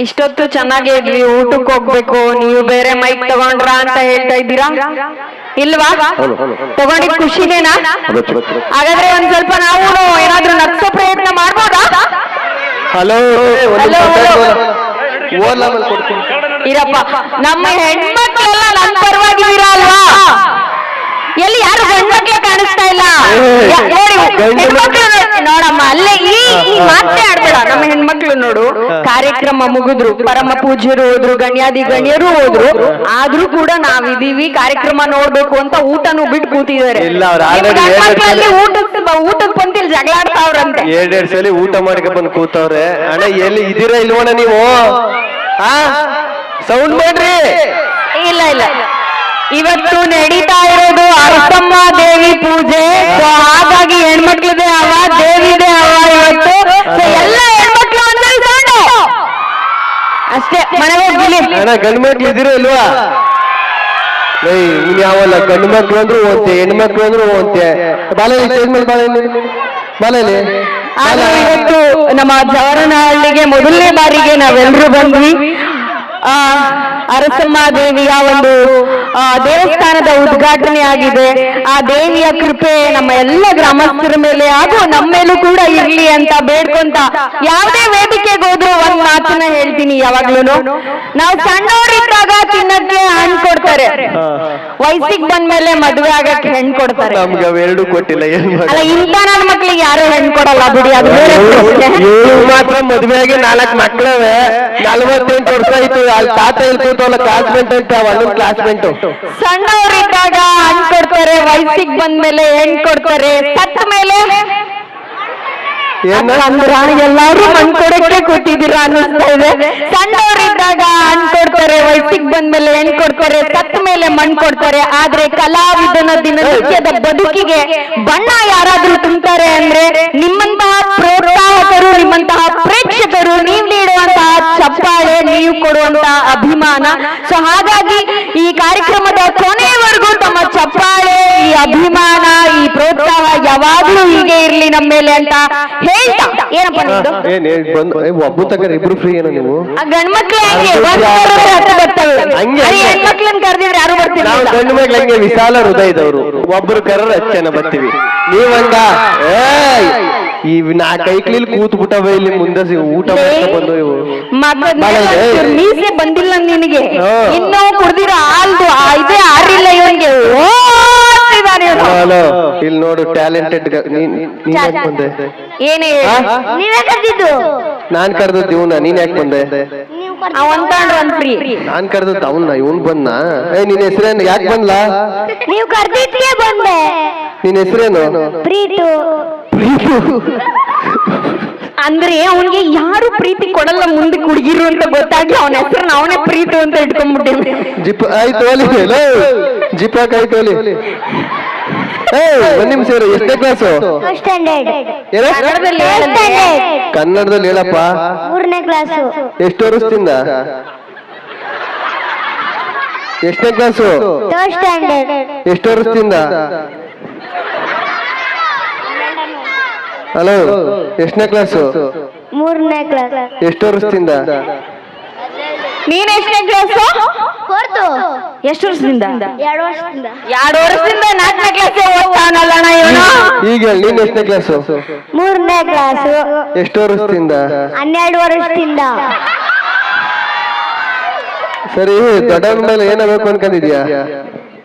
ಇಷ್ಟೊತ್ತು ಚೆನ್ನಾಗೇ ಇದ್ವಿ ಊಟಕ್ಕೆ ಹೋಗ್ಬೇಕು ನೀವು ಬೇರೆ ಮೈಕ್ ತಗೊಂಡ್ರ ಅಂತ ಹೇಳ್ತಾ ಇದ್ದೀರಾ? ಇಲ್ವಾ? ತಗೊಂಡಿ. ತಗೊಂಡಿದ್ ಖುಷಿನೇನಾ? ಹಾಗಾದ್ರೆ ಒಂದ್ ಸ್ವಲ್ಪ ನಾವು ಏನಾದ್ರೂ ನಗ್ಸೋ ಪ್ರಯತ್ನ ಮಾಡ್ಬೋದಾ? ಹಲೋ ಇರಪ್ಪ ನಮ್ಮ ಹೆಣ್ಮಕ್ಳೆಲ್ಲ ನನ್ ಪರವಾಗಿದ್ದೀರಾ ಅಲ್ವಾ? ಎಲ್ಲಿ ಯಾರು ಹೆಣ್ಮಕ್ಳೆ ಕಾಣಿಸ್ತಾ ಇಲ್ಲ? ನೋಡಿ- ನೋಡಮ್ಮ ಅಲ್ಲೇ ಈ ಈ ಮಾತೇ ಆಡ್ಬೇಡ. ನಮ್ಮ ಹೆಣ್ಮಕ್ಳು ನೋಡು ಕಾರ್ಯಕ್ರಮ ಮುಗಿದ್ರು ಪರಮ ಪೂಜ್ಯರು ಹೋದ್ರು ಗಣ್ಯಾದಿ ಗಣ್ಯರು ಹೋದ್ರು. ಆದ್ರೂ ಕೂಡ ನಾವಿದೀವಿ ಕಾರ್ಯಕ್ರಮ ನೋಡ್ಬೇಕು ಅಂತ ಊಟನೂ ಬಿಟ್ಟು ಕೂತಿದ್ದಾರೆ. ಇಲ್ಲ, ಅವ್ರು ಬಂತಿಲ್ ಜಗಳ ಆಡ್ತಾವ್ರಂತೆ ಎರಡೆರಡು ಸಲ ಊಟ ಮಾಡಿಕ ಬಂದು ಕೂತವ್ರೆ. ಅಣ್ಣ ಎಲ್ಲಿ ಇದೀರಾ ಇಲ್ವಣ್ಣ ನೀವು? ಆ? ಸೌಂಡ್ ಮಾಡ್ರಿ. ಇಲ್ಲ ಇಲ್ಲ. ಇವತ್ತು ನಡೀತಾ ಇರೋದು ಅರಸಮ್ಮ ದೇವಿ ಪೂಜೆ. ಸೊ ಹಾಗಾಗಿ ಹೆಣ್ಮಕ್ಳದೇ ಅವ ದೇವಿದೆ ಅವ ಇವತ್ತು. ಸೊ ಎಲ್ಲ ಹೆಣ್ಮಕ್ಳು ಅಷ್ಟೇ ಮನೆಗೆ ಹೋಗ್ಲಿ ಗಂಡು ಮಕ್ಳು ಇಲ್ವಾ? ಏಯ್ ನೀನ್ ಯಾವಲ್ಲ ಗಂಡು ಮಕ್ಳು ಅಂದ್ರು ಓದ್ತೆ ಹೆಣ್ಮಕ್ಳು ಅಂದ್ರು ಓದ್ತೆ ಬಾಲಲ್ಲಿ ಸ್ಟೇಜ್ ಮೇಲೆ ಬಾಲಲ್ಲಿ ಬಾಲಲ್ಲಿ ಆದ್ರೆ ಇವತ್ತು ನಮ್ಮ ಜವರನಹಳ್ಳಿಗೆ ಮೊದಲನೇ ಬಾರಿಗೆ ನಾವೆಲ್ಲರೂ ಬಂದ್ವಿ. ಅರಸಮ್ಮ ದೇವಿಯ ಒಂದು ದೇವಸ್ಥಾನದ ಉದ್ಘಾಟನೆ ಆಗಿದೆ ಆ ದೇವಿಯ ಕೃಪೆ ನಮ್ಮ ಎಲ್ಲ ಗ್ರಾಮಸ್ಥರ ಮೇಲೆ ಹಾಗೂ ನಮ್ಮ ಮೇಲೂ ಕೂಡ ಇರ್ಲಿ ಅಂತ ಬೇಡ್ಕೊಂತ ಯಾವುದೇ ವೇದಿಕೆಗೆ ಹೋದ್ರು ಒಂದ್ ಮಾತನ್ನ ಹೇಳ್ತೀನಿ ಯಾವಾಗ್ಲೂ ನಾವು ಸಣ್ಣವರಿದ್ದಾಗ ತಿನ್ನಕ್ಕೆ ಹಣ್ಣು ಕೊಡ್ತಾರೆ. ವಯಸ್ಸಿಗೆ ಬಂದ್ಮೇಲೆ ಮದುವೆ ಆಗಕ್ಕೆ ಹೆಣ್ ಕೊಡ್ತಾರೆ. ಅಲ್ಲ ಇಂತ ಯಾರು ಹೆಣ್ಣು ಕೊಡಲ್ಲ ಬಿಡಿ ಅದು ಬೇರೆ ಪ್ರಶ್ನೆ. ಇವ್ರು ಮಾತ್ರ ಮದ್ವೆಯಾಗಿ ನಾಲ್ಕು ಮಕ್ಳವೆ. ನಲ್ವತ್ತೆಂಟು ವರ್ಷ ಆಯ್ತು ಅಲ್ಲಿ ತಾತ ಇಲ್ಲಿ ಕೂತವಲ್ಲ ಕ್ಲಾಸ್ಮೇಟ್ ಅಂತ ಅವಲ್ಲೊಂದು ಕ್ಲಾಸ್ಮೆಂಟ್ ಸಣ್ಣವರಿದ್ದಾಗ ಹಣ್ಣು ಕೊಡ್ತಾರೆ ವಯಸ್ಸಿಗೆ ಬಂದ್ಮೇಲೆ ಹೆಣ್ಣು ಕೊಡ್ತಾರೆ. ಸತ್ತ ಮೇಲೆ ಎಲ್ಲಾರು ಮಣ್ ಕೊಡಕ್ಕೆ ಕೂತಿದ್ದೀರಾ ಅನ್ನಿಸ್ತಾ ಇದೆ. ಸಣ್ಣವರಿದ್ದಾಗ ಹಣ್ಣು ಕೊಡ್ತಾರೆ ವಯಸ್ಸಿಗೆ ಬಂದ್ಮೇಲೆ ಹೆಣ್ಣು ಕೊಡ್ತಾರೆ ತತ್ ಮೇಲೆ ಮಣ್ ಕೊಡ್ತಾರೆ. ಆದ್ರೆ ಕಲಾವಿದನ ದಿನನಿತ್ಯದ ಬದುಕಿಗೆ ಬಣ್ಣ ಯಾರಾದ್ರೂ ತುಂಬ್ತಾರೆ ಅಂದ್ರೆ ನಿಮ್ಮಂತಹ ಪ್ರೋತ್ಸಾಹಕರು ನಿಮ್ಮಂತಹ ಪ್ರೇಕ್ಷಕರು ನೀವು ಚಪ್ಪಾಳೆ ನೀವು ಕೊಡುವಂತ ಅಭಿಮಾನ. ಸೊ ಹಾಗಾಗಿ ಈ ಕಾರ್ಯಕ್ರಮದ ಕೊನೆಯವರೆಗೂ ತಮ್ಮ ಚಪ್ಪಾಳೆ ಈ ಅಭಿಮಾನ ಈ ಪ್ರೋತ್ಸಾಹ ಯಾವಾಗ್ಲೂ ಹೀಗೆ ಇರ್ಲಿ ನಮ್ಮ ಮೇಲೆ ಅಂತ ಹೇಳ್ತಾ. ಏನಪ್ಪ ನಿಮ್ದು? ಏನ್ ಏನ್ ಬಂದು ಏ, ಒಬ್ಬ ತಗರ ಇಬ್ರು ಫ್ರೀ ಏನೋ ನೀವು? ಆ ಗಂಡ್ಮಕ್ಳು ಹೆಂಗೆ ಒಂದ್ ಬರೋರು ಹತ್ತು ಬರ್ತವೆ. ಹಂಗೆ, ಅದೇ ಹಂಗೆ. ಹೆಣ್ಮಕ್ಳನ್ನ ಕರೆದಿದ್ರೆ ಯಾರು ನಾವು ಬರ್ತಿರ್ಲಿಲ್ಲ ಗಂಡು ವಿಶಾಲ ಹೃದಯದವರು. ಒಬ್ರು ಕರ್ರ ಹಚ್ಚನ ಬರ್ತೀವಿ. ನೀವಂಗ ಏಯ್ ಈ ನಾ ಕೈಕ್ಲಿಲ್ ಕೂತ್ ಬಿಟ್ಟವೆ ಇಲ್ಲಿ ಮುಂದೆ ಸಿ- ಊಟ ಮಾಡ್ತಾ ಬಂದು ಇವು. ಮೀಸೆ ಬಂದಿಲ್ಲ ನಿನಗೆ. ಇನ್ನು ಕುಡ್ದಿರೋ ಹಾಲ್ದು ಆ ಇದೇ ಆರಿಲ್ಲ ಇವನ್ಗೆ. ಇವ್ನು. ಹಲೋ ಇಲ್ಲಿ ನೋಡು ಟ್ಯಾಲೆಂಟೆಡ್ ನೀನ್ ನೀನ್ ಯಾಕೆ ಬಂದೆ? ಏನೇ ಆ? ನೀವೇ ಕರ್ದಿದ್ದು? ನಾನ್ ಕರ್ದದ್ದು ಇವನ ನೀನ್ ಯಾಕೆ ಬಂದೆ? ತಗೊಂಡ್ರ ಒಂದ್ ಫ್ರೀ ನಾನ್ ಕರ್ದದ್ದು ಅವನ್ನ ಇವನ್ ಬಂದ ಏ ನಿನ್ ಹೆಸರೇನು? ಯಾಕೆ ಬಂದ್ಲಾ? ನೀವು ಕರ್ದಿದ್ಕೆ ಬಂದೆ. ನಿನ್ ಹೆಸರೇನು? ಪ್ರೀತು. ಅಂದ್ರೆ ಅವನಿಗೆ ಯಾರು ಪ್ರೀತಿ ಕೊಡಲ್ಲ ಮುಂದೆ ಹುಡುಗಿರು ಅಂತ ಗೊತ್ತಾಗಿ ಅವನ ಹೆಸರನ್ನ ಅವನೇ ಪ್ರೀತು ಅಂತ ಇಟ್ಕೊಂಡ್ಬಿಟ್ಟಿದ್ದೆ ಜಿಪ್ ಆಯ್ತು ಒಲಿ ಲೋ ಜಿಪಾಕ್ ಆಯ್ತು ಒಲಿ ಏ ಒಂದ್ ನಿಮಿಷ ಇರು ಎಷ್ಟೇ? ಕ್ಲಾಸು ಕನ್ನಡದಲ್ಲಿ ಹೇಳಪ್ಪ. ಮೂರನೇ ಕ್ಲಾಸ್ ಎಷ್ಟು ವರ್ಷದಿಂದ? ಎಷ್ಟನೇ ಕ್ಲಾಸ್ ಎಷ್ಟು ವರ್ಷದಿಂದ? ಹಲೋ ಎಷ್ಟನೇ ಕ್ಲಾಸು ಮೂರನೇ ಕ್ಲಾಸ್ ಎಷ್ಟು ವರ್ಷದಿಂದ? ನೀನ್ ಎಷ್ಟನೇ ಕ್ಲಾಸ್ ಫೋರ್ತು ಎಷ್ಟು ವರ್ಷದಿಂದ? ಎರಡು ವರ್ಷದಿಂದ. ಎರಡು ವರ್ಷದಿಂದ ನಾಲ್ಕನೇ ಕ್ಲಾಸ್ ಓದ್ತಾನಲ್ಲಣ್ಣ ಇವನು? ಈಗ ಹೇಳಿ ನೀನ್ ಎಷ್ಟನೇ ಕ್ಲಾಸ್ ಮೂರನೇ ಕ್ಲಾಸ್ ಎಷ್ಟು ವರ್ಷದಿಂದ? ಹನ್ನೆರಡು ವರ್ಷದಿಂದ. ಸರಿ ದೊಡ್ಡವನ ಮೇಲೆ ಏನಾಗಬೇಕು ಅನ್ಕೊಂಡಿದ್ಯಾ?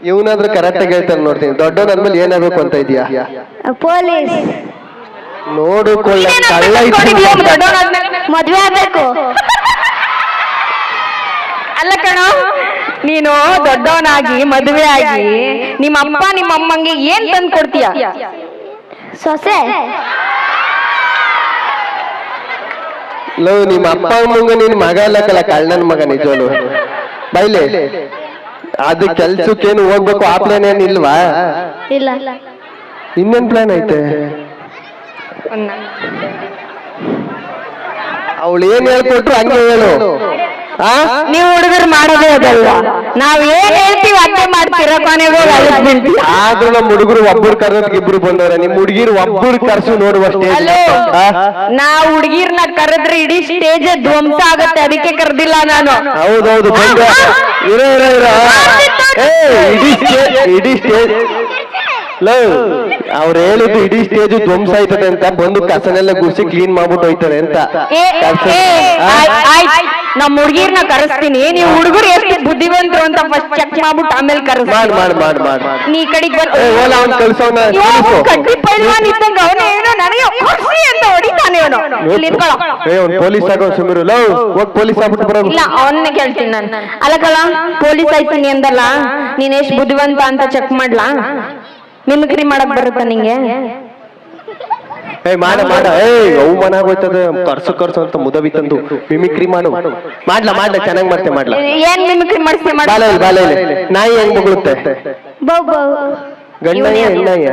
ಇವನಾದ್ರೂ ಕರೆಕ್ಟ್ ಆಗಿ ಹೇಳ್ತಾನೆ ನೋಡ್ತೀನಿ. ದೊಡ್ಡವನ ಮೇಲೆ ಏನಾಗಬೇಕು ಅಂತ ಇದೆಯಾ? ಪೊಲೀಸ್. ನೋಡು ಕೊಳ್ಳ ಕಳ್ಳ ಅನ್ಕೊಂಡಿದ್ಯಾ ಇತ್ತು. ದೊಡ್ಡವನಾದ್ಮೇಲೆ? ಮದ್ವೆ ಆಗ್ಬೇಕು. ಅಲ್ಲ ಕಣ ನೀನು ದೊಡ್ಡವನಾಗಿ ಮದುವೆ ಆಗಿ ನಿಮ್ಮ ಅಪ್ಪ ನಿಮ್ಮ ಅಮ್ಮಂಗೆ ಏನ್ ತಂದು ಕೊಡ್ತೀಯ? ಸೊಸೆ? ಲೋ ನಿಮ್ಮ ಅಪ್ಪ ಅಮ್ಮಂಗ ನಿನ್ ಮಗ ಅಲ್ಲಕ್ಕಲ್ಲ ಕಳ್ಳನ ಮಗ ನಿಜವನು ಬೈಲೆ? ಅದು ಕೆಲ್ಸಕ್ಕೇನು ಹೋಗ್ಬೇಕು ಆ ಪ್ಲಾನ್ ಏನ್ ಇಲ್ವಾ? ಇಲ್ಲ. ಇನ್ನೇನ್ ಪ್ಲಾನ್ ಐತೆ? ಅವಳು ಏನ್ ಹೇಳ್ಕೊಟ್ರು ಹಂಗೆ ಹೇಳು. ನೀವು ಹುಡುಗರು ಮಾಡೋದೇ ಅದಲ್ಲ ನಾವ್ ಏನ್ ಹೇಳ್ತೀವಿ ಅದೇ ಮಾಡ್ತೀರ ಕೊನೆಗೂ ಅಲ್ಲಿಗ್ ಆದ್ರೂ ನಮ್ಮ ಹುಡುಗರು ಒಬ್ಬರು ಕರೆದಕ್ಕೆ ಇಬ್ರು ಬಂದವ್ರ. ನಿಮ್ ಹುಡುಗಿರು ಒಬ್ಬರು ಕರ್ಸು ನೋಡುವ ಸ್ಟೇಜ್ ಹಲೋ ನಾವ್ ಹುಡುಗಿರ್ನ ಕರೆದ್ರೆ ಇಡೀ ಸ್ಟೇಜ್ ಧ್ವಂಸ ಆಗತ್ತೆ. ಅದಕ್ಕೆ ಕರೆದಿಲ್ಲ ನಾನು. ಹೌದೌದು ಬಂದ. ಇರೋ ಇರೋ ಇರೋ. ಏ ಇಡೀ ಸ್ಟೇಜ್ ಇಡೀ ಸ್ಟೇಜ್ ಲವ್ ಅವ್ರು ಹೇಳಿದ್ದು ಇಡೀ ಸ್ಟೇಜ್ ಧ್ವಂಸ ಆಯ್ತದೆ ಅಂತ ಬಂದು ಕಸನೆಲ್ಲ ಗುಸಿ ಕ್ಲೀನ್ ಮಾಡ್ಬಿಟ್ಟು ಹೋಯ್ತಾರೆ ಅಂತ. ಏ, ಕಸ- ಏ, ಆ? ಆಯ್- ಆಯ್ತ್. ನಮ್ ಹುಡುಗಿರ್ನ ಕರೆಸ್ತೀನಿ ನೀವು ಹುಡುಗರು ಎಷ್ಟು ಬುದ್ಧಿವಂತರು ಅಂತ ಫಸ್ಟ್ ಚೆಕ್ ಮಾಡ್ಬಿಟ್ಟು ಆಮೇಲೆ ಮಾಡ್ ಕರೆಸ್ತೀನಿ ಮಾಡ್ ಮಾಡ್ ಮಾಡ್ ನೀ ಕಡೆಗೆ ಏ, ಓಲ ಅವ್ನ್ ಕಳ್ಸವ್ನ, ಯೋ, ಕಳ್ಸು. ಕಡ್ಡಿ ಪೈಲ್ವಾನ್ ಇದ್ದಂಗ ಅವನೇ ಏನೋ ನನಗೆ ಕೊಡ್ಸಿ ಅಂತ ಹೊಡಿತಾನೆ ಅವನು ಇಲ್ಲಿ ಇಟ್ಕೊಳ್ಳೋ. ಏ ಅವ್ನ್ ಪೊಲೀಸ್ ಆಗೋ ಸುಮಿರು ಲವ್ ಹೋಗ್ ಪೊಲೀಸ್ ಆಗ್ಬಿಟ್ಟು ಬರೋದು ಇಲ್ಲ ಅವನ್ನೇ ಕೇಳ್ತೀನಿ ನಾನು ಪೊಲೀಸ್ ಆಯ್ತೀನಿ ಅಂದಲ್ಲ ನೀನ್ ಎಷ್ಟ್ ಬುದ್ಧಿವಂತ ಅಂತ ಚೆಕ್ ಮಾಡ್ಲಾ ಮಿಮಿಕ್ರಿ ಮಾಡಕ್ ಬರುತ್ತಾ ನಿಂಗೆ ಏ ಮಾಡ ಮಾಡ ಏ ಅವಮಾನ ಆಗೋಯ್ತದ. ಕರ್ಸು ಕರ್ಸು ಅಂತ ಮುದವಿ ತಂದು ಮಿಮಿಕ್ರಿ ಮಾಡು. ಮಾಡ್ಲಾ ಮಾಡ್ಲಾ ಚೆನ್ನಾಗಿ ಮಾಡ್ತೆ ಮಾಡ್ಲಾ. ಏನ್ ಮಿಮಿಕ್ರಿ ಮಾಡಿಸ್ತಿ ಮಾಡ ಬಾಲ ಇಲ್ಲ ಬಾಲ ಇಲ್ಲಿ. ನಾಯಿ ಹೆಂಗ್ ಬೊಗಳುತ್ತೆ ಬೌ ಬೌ. ಗಂಡಯ್ಯ ಹೆಣ್ಣಯ್ಯ.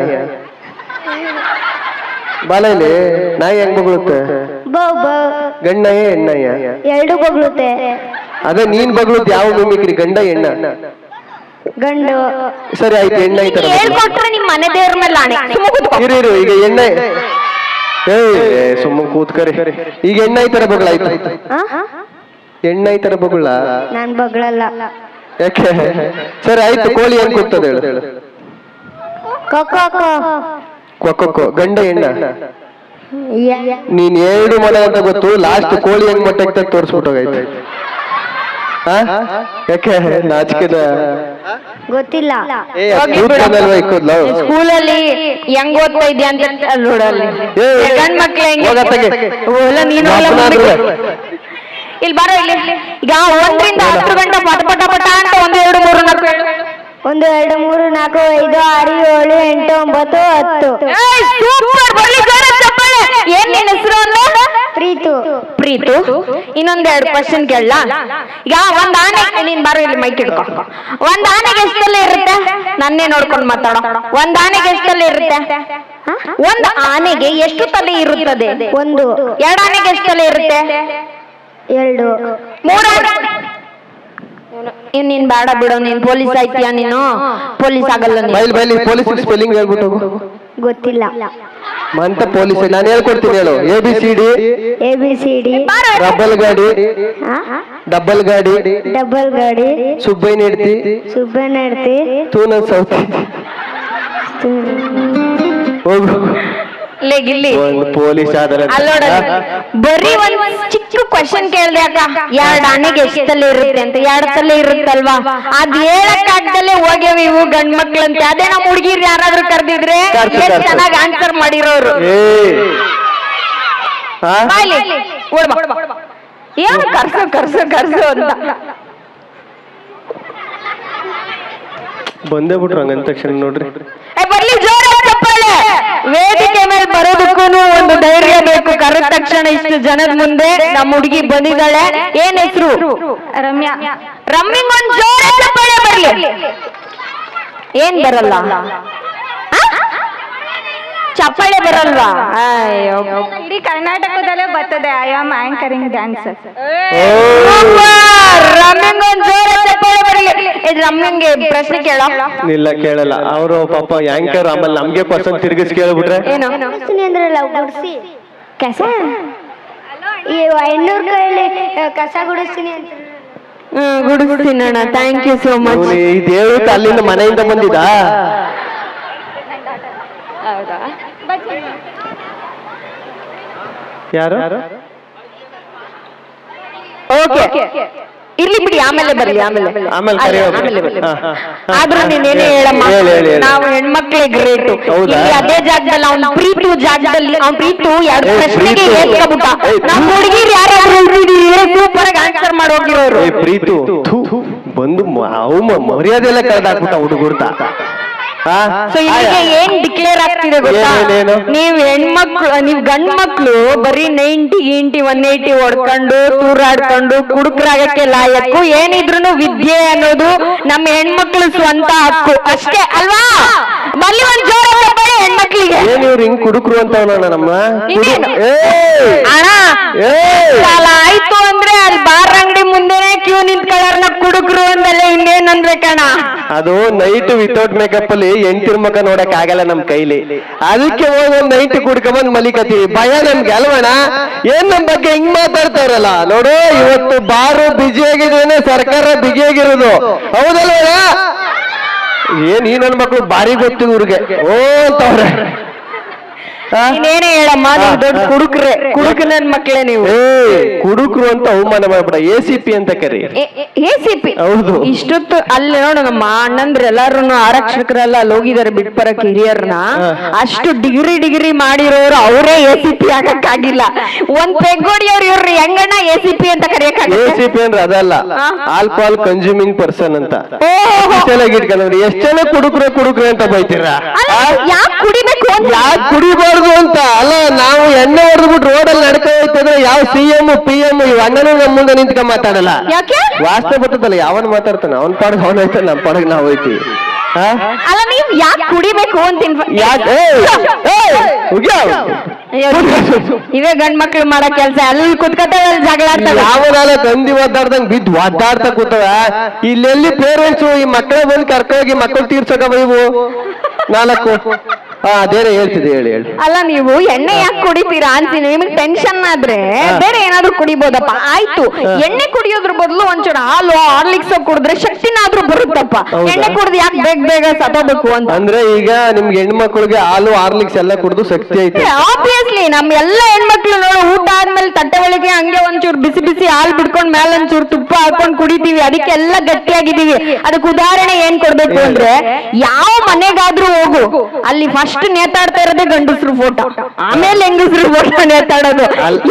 ಬಾಲ ಇಲ್ಲಿ. ನಾಯಿ ಹೆಂಗ್ ಬೊಗಳುತ್ತೆ ಬೌ ಬೌ. ಗಂಡಯ್ಯ ಹೆಣ್ಣಯ್ಯ. ಎರಡು ಬಗ್ಳುತ್ತೆ ಅದೇ ನೀನ್ ಬಗ್ಳುತ್ತೆ ಯಾವ ಮಿಮಿಕ್ರಿ ಗಂಡ ಹೆಣ್ಣ? ಗಂಡು. ಸರಿ ಆಯ್ತು ತರ ಹೇಳ್ಕೊಟ್ರೆ ನಿಮ್ ಮನೆ ದೇವ್ರ ಮೇಲೆ ಇರು ಈಗ ಎಣ್ಣೆ ಏ ಸುಮ್ಮ ಕೂತ್ಕರಿ. ಈಗ ಎಣ್ಣೆ ಈ ತರ ಬಗಳಾಯ್ತು ಆ? ಎಣ್ಣೆ ಈ ತರ ಬಗಳ ನಾನ್ ಬಗಳಲ್ಲ ಯಾಕೆ? ಸರಿ ಆಯ್ತು ಕೋಳಿ ಹೆಂಗ್ ಕೂತದ ಹೇಳು? ಕೊಕ್ಕೋ ಗಂಡ ಹೆಣ್ಣ? ನೀನ್ ಎರಡು ಮನೆ ಅಂತ ಗೊತ್ತು ಲಾಸ್ಟ್ ಕೋಳಿ ಹೆಂಗ್ ಮಟ್ಟ ತೋರಿಸ್ಬಿಟ್ಟು ಆ? ಯಾಕೆ? ನಾಚಿಕೆದ ಗೊತ್ತಿಲ್ಲ. ಸ್ಕೂಲಲ್ಲಿ ಹೆಂಗ್ ಓದ್ತಾ ಇದ್ಯಾ ಅಂತ ಅಲ್ಲಿ ನೋಡಲ್ಲಿ ಗಂಡ್ ಮಕ್ಳು ಹೆಂಗೆ? ನೀನು ಇಲ್ಲಿ ಬರೋ ಇಲ್ಲಿ. ಈಗ ಒಂದರಿಂದ ಹತ್ತು ಗಂಟೆ ಪಟ ಪಟ ಪಟ ಅಂತ ಒಂದು ಎರಡು ಮೂರು ನಾಲ್ಕು. ಒಂದು ಎರಡು ಮೂರು ನಾಲ್ಕು ಐದು ಆರು ಏಳು ಎಂಟು ಒಂಬತ್ತು ಹತ್ತು. ಸೂಪರ್ ಬರ್ಲಿ ಜೋರ ಚಪ್ಪಾಳೆ. ಏನ್ ನಿನ್ನ ಹೆಸರು ಅಲ್ಲ ಪ್ರೀತು. ಪ್ರೀತು? ಇನ್ನೊಂದೆರಡು ಕ್ವಶನ್ ಕೇಳಲ್ಲ ಈಗ ಒಂದ್ ಆನೆ ನೀನ್ ಬಾರೋ ಇಲ್ಲಿ ಮೈಕ್ ಹಿಡ್ಕೊ ಒಂದ್ ಆನೆಗೆ ಎಷ್ಟಲ್ಲಿ ಇರುತ್ತೆ? ನನ್ನೇ ನೋಡ್ಕೊಂಡು ಮಾತಾಡೋ. ಒಂದ್ ಆನೆಗೆ ಎಷ್ಟಲ್ಲಿ ಇರುತ್ತೆ? ಒಂದ್ ಆನೆಗೆ ಎಷ್ಟು ತಲೆ ಇರುತ್ತದೆ? ಒಂದು. ಎರಡು ಆನೆಗೆ ಎಷ್ಟು ತಲೆ ಇರುತ್ತೆ? ಎರಡು. ಮೂರ. ಇನ್ ನೀನ್ ಬೇಡ ಬಿಡು ನೀನ್ ಪೊಲೀಸ್ ಆಯ್ತೀಯ ನೀನು? ಪೊಲೀಸ್ ಆಗಲ್ಲ ಬೈಲ್ ಬೈಲಿ ಪೊಲೀಸ್ ಸ್ಪೆಲ್ಲಿಂಗ್ ಹೇಳ್ಬಿಟ್ಟು ಹೋಗು. ಗೊತ್ತಿಲ್ಲ. ಮಂತ ಪೊಲೀಸ್ ನಾನು ಹೇಳ್ಕೊಡ್ತೀನಿ ಹೇಳು. A B C D A B C D double ಗಾಡಿ ಡಬಲ್ ಗಾಡಿ ಡಬಲ್ ಗಾಡಿ. ಸುಬ್ಬಯ್ಯ ನೀಡ್ತಿ ಸುಬ್ಬನಡ್ತಿ ತೂನ ಸೌತಿ. ಹೋಗು. ಗಿಲ್ಲಿ. ಒಂದು ಪೊಲೀಸ್ ಆದ್ರೆ ಬರೀ ಒಂದ್ ಚಿಕ್ಕ ಕ್ವಶನ್ ಕೇಳ್ದೆ ಅಕ್ಕ ಎರಡ್ ಆನೆಗೆ ಎಷ್ಟಲ್ಲಿ ಇರುತ್ತೆ ಅಂತ ಎರಡ್ ತಲೆ ಇರುತ್ತಲ್ವಾ? ಅದ್ ಹೇಳಕ್ ಆಗ್ದಲ್ಲೇ ಹೋಗ್ಯಾವ ಇವು ಗಂಡ್ ಮಕ್ಳಂತೆ. ಅದೇ ನಮ್ ಹುಡುಗಿರ್ ಯಾರಾದ್ರೂ ಕರ್ದಿದ್ರೆ. ಚೆನ್ನಾಗಿ ಆನ್ಸರ್ ಮಾಡಿರೋರು. ಏನು ಕರ್ಸು ಕರ್ಸು ಕರ್ಸು ಅಂತ. ಬಂದೇ ಬಿಟ್ರು ಹಂಗಂದ ತಕ್ಷಣ ನೋಡ್ರಿ. ಏ, ಬರ್ಲಿ ಜೋರ ಚಪ್ಪಾಳೆ. ವೇದಿಕೆ ಮೇಲೆ ಬರೋದಕ್ಕೂ ಒಂದು ಧೈರ್ಯ ಬೇಕು. ಕರೆದ ತಕ್ಷಣ ಇಷ್ಟು ಜನದ ಮುಂದೆ ನಮ್ಮ ಹುಡುಗಿ ಬಂದಿದ್ದಾಳೆ. ಏನ್ ಹೆಸರು? ರಮ್ಯಾ. ರಮ್ಮಿಂಗ್ ಒಂದ್ ಜೋರ ಚಪ್ಪಾಳೆ ಬರ್ಲಿ. ಏನ್ ಬರಲ್ಲ? ಚಪ್ಪಳೆ ಬರಲ್ವಾ? ಅಯ್ಯೋ. ಇಡೀ ಕರ್ನಾಟಕದಲ್ಲೇ ಬರ್ತದೆ ಐ ಆಮ್ ಆಂಕರಿಂಗ್ ಡ್ಯಾನ್ಸರ್ ರಮ್ಮಿಂಗ್ ಒಂದ್ ಜೋರ ಚಪ್ಪಾಳೆ ರಮ್ಮಿಂಗೆ ಪ್ರಶ್ನೆ ಕೇಳೋ? ಇಲ್ಲ ಕೇಳಲ್ಲ. ಅವರು ಪಾಪ ಯಾಂಕರ್ ಆಮೇಲೆ ನಮ್ಗೆ ಕ್ವಶನ್ ತಿರುಗಿಸ್ ಕೇಳ್ಬಿಟ್ರೆ? ಏನು? ಗುಡ್ಸ್ತೀನಿ ಅಂದ್ರಲ್ಲ ಗುಡ್ಸಿ? ಕೆಸ? ಈ ಐನೂರು ಕೈಲಿ ಆ, ಕಸ ಗುಡಿಸ್ತೀನಿ ಅಂತ. ಗುಡಿಸ್ತೀನಿ ಅಣ್ಣ. ಥ್ಯಾಂಕ್ ಯು ಸೋ ಮಚ್ ಈ ದೇವ್ರು ಅಲ್ಲಿಂದ ಮನೆಯಿಂದ ಬಂದಿದ್ದ? ಯಾರು? ಓಕೆ ಇರ್ಲಿ ಬಿಡಿ ಆಮೇಲೆ ಬರ್ಲಿ ಆಮೇಲೆ ಆಮೇಲೆ. ಆದ್ರೂ ನೀನೇನೇ ಹೇಳಮ್ಮ ಹೇಳಿ, ಹೇಳಿ, ಹೇಳಿ. ನಾವು ಹೆಣ್ಮಕ್ಳೇ ಗ್ರೇಟ್? ಇಲ್ಲಿ ಅದೇ ಜಾಗದಲ್ಲಿ ಅವ್ನ ಪ್ರೀತು ಜಾಗದಲ್ಲಿ ಅವ್ನ ಪ್ರೀತು ಎರಡು ಪ್ರಶ್ನೆಗೆ ಪ್ರೀತು. ಹೇಳ್ಕೊಬಿಟ್ಟ ನಮ್ಮ ಹುಡುಗಿರು ಯಾರ್ಯಾರು ಸೂಪರ್ ಆಗಿ ಆನ್ಸರ್ ಮಾಡೋಗಿರೋರು. ಏ ಪ್ರೀತು. ಬಂದು ಮ- ಅವು ಮರ್ಯಾದೆ ಎಲ್ಲ ಕಳ್ದಾಕ್ಬಿಟ್ಟ ಹುಡುಗುರ್ತ ಸೊ ಇಲ್ಲಿಗೆ ಏನ್ ಡಿಕ್ಲೇರ್ ಆಗ್ತಿದೆ ಗೊತ್ತಾ? ನೀವ್ ಹೆಣ್ಮಕ್ಳು ನೀವ್ ಗಂಡ್ ಮಕ್ಳು ಬರೀ ನೈಂಟಿ ಗಿಂಟಿ ಒನ್ ಏಯ್ಟಿ ಹೊಡ್ಕೊಂಡು ತೂರಾಡ್ಕೊಂಡು ಕುಡುಕರಾಗಕ್ಕೆ ಲಾಯಕ್ಕು ಏನಿದ್ರು ವಿದ್ಯೆ ಅನ್ನೋದು ನಮ್ಮ ಹೆಣ್ಮಕ್ಳು ಸ್ವಂತ ಹಕ್ಕು. ಅಷ್ಟೇ ಅಲ್ವಾ? ಬಲ್ಲಿ ಒಂದ್ ಜೋರ ಹೆಣ್ಮಕ್ಳಿಗೆ. ಏನ್ ಇವ್ರು ಹಿಂಗ್ ಕುಡುಕ್ರು ಅಂತ ನಮ್ಮ! ಅಣ್ಣ! ಸಾಲ ಆಯ್ತು ಅಂದ್ರೆ ಅಲ್ಲಿ ಮುಂದೆನೆ ಕ್ಯೂ ನಿಂತ್ಕೊಳ್ಳಾರ್ನ ಕುಡುಕ್ರು ಅಂದಲ್ಲ ಇನ್ನೇನ್ ಕಣ? ಅದು ನೈಟ್ ವಿತೌಟ್ ಮೇಕಪ್ ಅಲ್ಲಿ ಎಂಟಿರ್ ಮುಖ ನೋಡಕ್ ಆಗಲ್ಲ ನಮ್ ಕೈಲಿ. ಅದಕ್ಕೆ ಹೋಗಿ ಒಂದ್ ನೈಟ್ ಕುಡ್ಕೊಂಡ್ ಮಲಿಕತ್ತೀವಿ. ಭಯ ನಮ್ಗೆ ಅಲ್ವಣ ಏನ್ ನಮ್ ಬಗ್ಗೆ ಹಿಂಗ್ ಮಾತಾಡ್ತಾರಲ್ಲ ನೋಡು, ಇವತ್ತು ಬಾರು ಬಿಜಿ ಸರ್ಕಾರ ಬಿಜಿ ಆಗಿರೋದು. ಹೌದಲ್ವಣ ಏನ್ ಈ ನನ್ ಮಕ್ಳು ಬಾರಿ ಗೊತ್ತು ಊರಿಗೆ. ಓ, ಅಂತವ್ರೆ. ನೀನೇನೇ ಹೇಳಮ್ಮ ನೀವು ದೊಡ್ಡ ಕುಡುಕ್ರೆ ಕುಡುಕನ ನನ್ ಮಕ್ಳೇ ನೀವು. ಕುಡುಕ್ರು ಅಂತ ಅವಮಾನ ಮಾಡ್ಬಿಡ. ಎ ಸಿ ಪಿ ಅಂತ ಕರಿ. A C P? ಹೌದು. ಇಷ್ಟೊತ್ತು ಅಲ್ಲಿ ನೋಡು ನಮ್ಮ ಅಣ್ಣಂದ್ರೆ ಎಲ್ಲಾರು ಆರಕ್ಷಕರೆಲ್ಲ ಅಲ್ಲಿ ಹೋಗಿದ್ದಾರೆ ಬಿಟ್ಬರಕ್ ಹಿರಿಯರ್ನ ಅಷ್ಟು ಡಿಗ್ರಿ ಡಿಗ್ರಿ ಮಾಡಿರೋರು ಅವರೇ ಎ ಸಿ ಪಿ ಆಗಕ್ಕಾಗಿಲ್ಲ. ಒಂದ್ ಪೆಗ್ಗೋಡಿಯವ್ರು ಇವ್ರು ಹೆಂಗಣ್ಣ ಎ ಸಿ ಪಿ ಅಂತ ಎ ಕರೆಯಕ್ಕಾಗುತ್ತೆ ಸಿ ಪಿ ಅಂದ್ರೆ ಅದಲ್ಲ? ಆಲ್ಕೋಹಾಲ್ ಕನ್ಸ್ಯೂಮಿಂಗ್ ಪರ್ಸನ್ ಅಂತ. ಇಟ್ಕೊಂಡ್ರಿ ಎಷ್ಟ್ ಜನ ಕುಡುಕ್ರೆ ಕುಡುಕ್ರೆ ಅಂತ ಬೈತೀರಾ? ಯಾಕೆ ಕುಡಿಬೇಕು ಯಾಕೆ ಕುಡಿಬಾರ್ದು ಅಂತ ಅಲ್ಲ ನಾವು ಎಣ್ಣೆ ಹೊಡೆದ್ಬಿಟ್ಟು ರೋಡಲ್ಲಿ ನಡ್ಕೊ ಹೋಗ್ತಿದ್ರೆ ಯಾವ ಸಿ ಎಂ ಪಿ ಎಂ ಇವ್ ಅಣ್ಣನೂ ನಮ್ಮ ಮುಂದೆ ನಿಂತ್ಕೊಂಡ್ ಮಾತಾಡಲ್ಲ ಯಾಕೆ ವಾಸ್ತವ ಬರ್ತದಲ್ಲ ಯಾವನ್ ಮಾತಾಡ್ತಾನ ಅವನ್ ಪಾಡಿಗೆ ಅವನ್ ಹೋಯ್ತಾನೆ ನಮ್ಮ ಪಾಡಿಗೆ ನಾವು ಹೋಯ್ತೀವಿ ಆ? ಅಲ್ಲ ನೀವ್ ಯಾಕೆ ಕುಡಿಬೇಕು ಅಂತ ಇನ್ಫ- ಯಾಕ್- ಏಯ್! ಏಯ್! ಉಗ್ಯಾ? ಅಯ್ಯೋ, ಇವೇ ಗಂಡ್ ಮಕ್ಳು ಮಾಡೋ ಕೆಲ್ಸ ಅಲ್ಲಿ ಕುತ್ಕತ್ತವೆ ಅಲ್ಲಿ ಜಗಳ ಗಂದಿ ಯಾವನಾಲ ತಂದಿ ಒದ್ದಾಡ್ದಂಗ್ ಬಿದ್ದು ಒದ್ದಾಡ್ತಾ ಕೂತವ ಇಲ್ಲೆಲ್ಲಿ ಪೇರೆಂಟ್ಸ್ ಈ ಮಕ್ಕಳ ಬಂದು ಕರ್ಕೋಗಿ ಮಕ್ಕಳು ತೀರ್ಸಕ ಇವು ನಾಲ್ಕು ಹೇಳ್ತಿದೆ ಹೇಳಿ ಹೇಳಿ. ಅಲ್ಲ ನೀವು ಎಣ್ಣೆ ಯಾಕೆ ಕುಡಿತೀರಾ ಅಂತೀನಿ. ನಿಮಗೆ ಟೆನ್ಷನ್ ಆದ್ರೆ ಬೇರೆ ಏನಾದ್ರೂ ಕುಡಿಬೋದಪ್ಪ. ಆಯ್ತು. ಎಣ್ಣೆ ಕುಡಿಯೋದ್ರ ಬದಲು ಒಂಚೂರು ಹಾಲು ಹಾರ್ಲಿಕ್ಸ್ ಕುಡಿದ್ರೆ ಶಕ್ತಿನಾದ್ರೂ ಬರುತ್ತಪ್ಪ. ಎಣ್ಣೆ ಕುಡಿದು ಯಾಕೆ ಬೇಗ ಬೇಗ ಸತೋಬೇಕು ಅಂತ? ಅಂದ್ರೆ ಈಗ ನಿಮ್ಗೆ ಹೆಣ್ಮಕ್ಳಿಗೆ ಹಾಲು ಹಾರ್ಲಿಕ್ಸ್ ಎಲ್ಲ ಕುಡಿದು ಶಕ್ತಿ ಐತೆ. ಆಬ್ವಿಯಸ್ಲಿ ನಮ್ ಎಲ್ಲ ಹೆಣ್ಮಕ್ಳು ನೋಡಿ ಊಟ ಆದ್ಮೇಲೆ ತಟ್ಟೆ ಒಳಗೆ ಹಂಗೆ ಒಂಚೂರು ಬಿಸಿ ಬಿಸಿ ಹಾಲು ಬಿಡ್ಕೊಂಡ್ ಮೇಲೆ ಒಂಚೂರು ತುಪ್ಪ ಹಾಕೊಂಡ್ ಕುಡಿತೀವಿ. ಅದಕ್ಕೆಲ್ಲ ಗಟ್ಟಿಯಾಗಿದ್ದೀವಿ. ಅದಕ್ಕೆ ಉದಾಹರಣೆ ಏನ್ ಕೊಡ್ಬೇಕು ಅಂದ್ರೆ ಯಾವ ಮನೆಗಾದ್ರೂ ಹೋಗು. ಅಲ್ಲಿ ಫಸ್ಟ್ ನೇತಾಡ್ತಾ ಇರೋದೇ ಗಂಡಸ್ರು ಫೋಟೋ. ಆಮೇಲೆ ಹೆಂಗಸ್ರು ಫೋಟೋ ನೇತಾಡೋದು.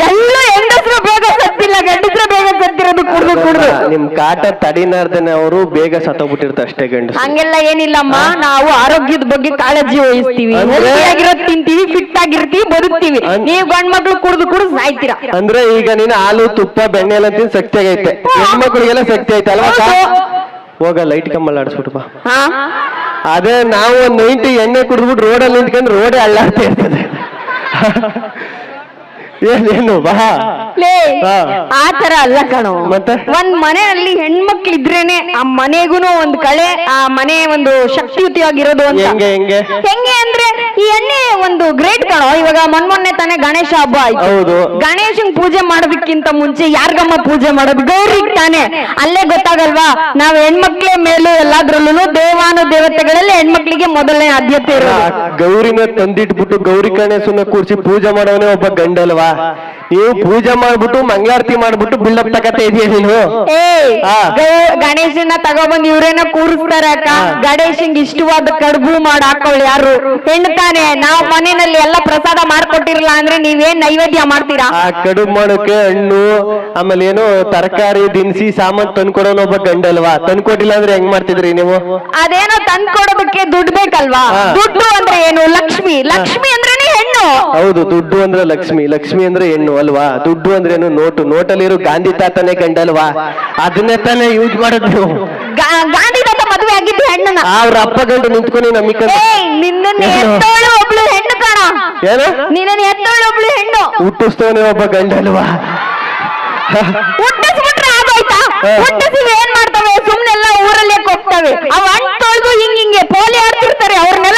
ಎಲ್ಲ ಹೆಂಗಸ್ರು ಬೇಗ ಸತ್ತಿಲ್ಲ ಗಂಡಸ್ರು ಬೇಗ ಸತ್ತಿರೋದು ಕುಡ್ದು ಕುಡ್ದು. ನಿಮ್ ಕಾಟ ತಡಿನಾರ್ದನೆ ಅವರು ಬೇಗ ಸತ್ತೋಗ್ಬಿಟ್ಟಿರ್ತಾರೆ ಅಷ್ಟೇ ಗಂಡಸು ಹಂಗೆಲ್ಲ ಏನಿಲ್ಲಮ್ಮ ನಾವು ಆರೋಗ್ಯದ ಬಗ್ಗೆ ಕಾಳಜಿ ವಹಿಸ್ತೀವಿ. ಆಗಿರೋದ್ ತಿಂತೀವಿ ಫಿಟ್ ಆಗಿರ್ತೀವಿ ಬದುಕ್ತೀವಿ ನೀವು ಗಂಡ್ ಮಕ್ಳು ಕುಡ್ದು ಕುಡ್ದು ಸಾಯ್ತೀರಾ? ಅಂದ್ರೆ ಈಗ ನೀನು ಹಾಲು ತುಪ್ಪ ಬೆಣ್ಣೆ ಎಲ್ಲ ತಿಂದು ಶಕ್ತಿ ಆಗೈತೆ ಹೆಣ್ಮಕ್ಳಿಗೆಲ್ಲ ಶಕ್ತಿ ಐತೆ ಅಲ್ವಾ. ಹೋಗ ಲೈಟ್ ಕಂಬಲ್ ಆಡಿಸ್ಬಿಟ್ಟು ಬಾ. ಹಾ? ಅದೇ ನಾವು ಒಂದ್ ನೈಂಟಿ ಎಣ್ಣೆ ಕುಡಿದ್ಬಿಟ್ಟು ರೋಡಲ್ಲಿ ನಿಂತ್ಕೊಂಡು ರೋಡೇ ಅಳ್ಳಾಡ್ತಾ ಇರ್ತದೆ. ಏನೇನು? ಬಾ. ಲೇ ಹಾ. ಆ ತರ ಅಲ್ಲ ಕಣೋ. ಮತ್ತೆ? ಒಂದ್ ಮನೆಯಲ್ಲಿ ಹೆಣ್ಮಕ್ಳು ಇದ್ರೇನೆ ಆ ಮನೆಗೂನು ಒಂದ್ ಕಳೆ ಆ ಮನೆ ಒಂದು ಶಕ್ತಿಯುತವಾಗಿರೋದು ಅಂತ. ಹೆಂಗೆ ಹೆಂಗೆ? ಹೆಂಗೆ ಅಂದ್ರೆ ಈ ಎಣ್ಣೆ ಒಂದು ಗ್ರೇಟ್ ಕಣೋ. ಇವಾಗ ಮೊನ್ನೆ ತಾನೇ ಗಣೇಶ ಹಬ್ಬ ಆಯ್ತು. ಹೌದು. ಗಣೇಶನ್ ಪೂಜೆ ಮಾಡೋದಕ್ಕಿಂತ ಮುಂಚೆ ಯಾರ್ಗಮ್ಮ ಪೂಜೆ ಮಾಡೋದು? ಗೌರಿ ತಾನೆ. ಅಲ್ಲೇ ಗೊತ್ತಾಗಲ್ವಾ? ನಾವ್ ಹೆಣ್ಮಕ್ಳೇ ಮೇಲೂ ಎಲ್ಲಾದ್ರಲ್ಲೂ ದೇವಾನು ದೇವತೆಗಳಲ್ಲಿ ಹೆಣ್ಮಕ್ಳಿಗೆ ಮೊದಲನೇ ಆದ್ಯತೆ ಇರೋ ಇರೋದು ಗೌರಿನ ತಂದಿಟ್ಬಿಟ್ಟು ಗೌರಿ ಗಣೇಶನ ಕೂರ್ಸಿ ಪೂಜೆ ಮಾಡೋನೇ ಒಬ್ಬ ಗಂಡಲ್ವಾ? ನೀವು ಪೂಜೆ ಮಾಡ್ಬಿಟ್ಟು ಮಂಗಳಾರತಿ ಮಾಡ್ಬಿಟ್ಟು ಬಿಲ್ಡಪ್ ತಗತ್ತೆ ಇದೆಯಾ ನೀನು? ಏ ಗಣೇಶನ ತಗೊಬಂದ್ ಇವ್ರೇನ ಕೂರಿಸ್ತಾರೆ ಅಕ್ಕ. ಗಣೇಶಂಗ್ ಇಷ್ಟವಾದ ಕಡುಬು ಮಾಡಿ ಹಾಕೊಳ್ಳಿ ಯಾರು? ಹೆಣ್ಣು ತಾನೆ ನಾವ್ ಮನೆಯಲ್ಲಿ ಎಲ್ಲ ಪ್ರಸಾದ ಮಾಡ್ಕೊಟ್ಟಿರಲ್ಲ ಅಂದ್ರೆ ನೀವೇನ್ ನೈವೇದ್ಯ ಮಾಡ್ತೀರಾ? ಆ ಕಡುಬು ಮಾಡೋಕೆ ಹಣ್ಣು ಆಮೇಲೆ ಏನು ತರಕಾರಿ ದಿನಸಿ ಸಾಮಾನ್ ತಂದ್ಕೊಡೋನ್ ಒಬ್ಬ ಗಂಡಲ್ವಾ? ತಂದ್ಕೊಟ್ಟಿಲ್ಲ ಅಂದ್ರೆ ಹೆಂಗ್ ಮಾಡ್ತಿದ್ರಿ ನೀವು? ಅದೇನೋ ತಂದ್ಕೊಡೋದಕ್ಕೆ ದುಡ್ಡು ಬೇಕಲ್ವಾ. ದುಡ್ಡು ಅಂದ್ರೆ ಏನು? ಲಕ್ಷ್ಮಿ. ಲಕ್ಷ್ಮಿ ಹೆಣ್ಣು ಹೌದು ದುಡ್ಡು ಅಂದ್ರೆ ಲಕ್ಷ್ಮಿ. ಲಕ್ಷ್ಮಿ. ಅಂದ್ರೆ ಹೆಣ್ಣು ಅಲ್ವಾ? ದುಡ್ಡು ಅಂದ್ರೆ ಏನು ನೋಟು? ನೋಟಲ್ಲಿರೋ ಗಾಂಧಿ ತಾತನೇ ಗಂಡಲ್ವಾ ಅದನ್ನೇ ತಾನೇ ಯೂಸ್ ಮಾಡೋದು. ನೀವು ಗಾ- ಗಾಂಧಿ ತಾತ ಮದುವೆ ಆಗಿದ್ದು ಹೆಣ್ಣನ ಅವ್ರ ಅಪ್ಪ ಗಂಡು ನಿಂತ್ಕೊಂಡು ಏನು? ಎತ್ತೋಳು ಒಬ್ಳು ಹೆಣ್ಣು ಕಾಣ. ಏನು? ನಿನ್ನ ಎತ್ತೋಳು ಒಬ್ಳು ಹೆಣ್ಣು. ಹುಟ್ಟಿಸ್ತವನೇ ಒಬ್ಬ ಗಂಡಲ್ವಾ? ಹುಟ್ಟಿಸ್ಬಿಟ್ರೆ ಆಗೋಯ್ತಾ. ಹುಟ್ಟಿಸಿ ಏನ್ ಮಾಡ್ತವೆ? ಸುಮ್ನೆಲ್ಲ ಊರಲ್ಲೇ ಕೊಡ್ತವೆ ಅವ್ ಹಣ್ಣು ಹಿಂಗ ಹಿಂಗ್ ಹಿಂಗೆ ಪೋಲಿ ಆಡ್ತಿರ್ತಾರೆ. ಅವ್ರನ್ನೆಲ್ಲ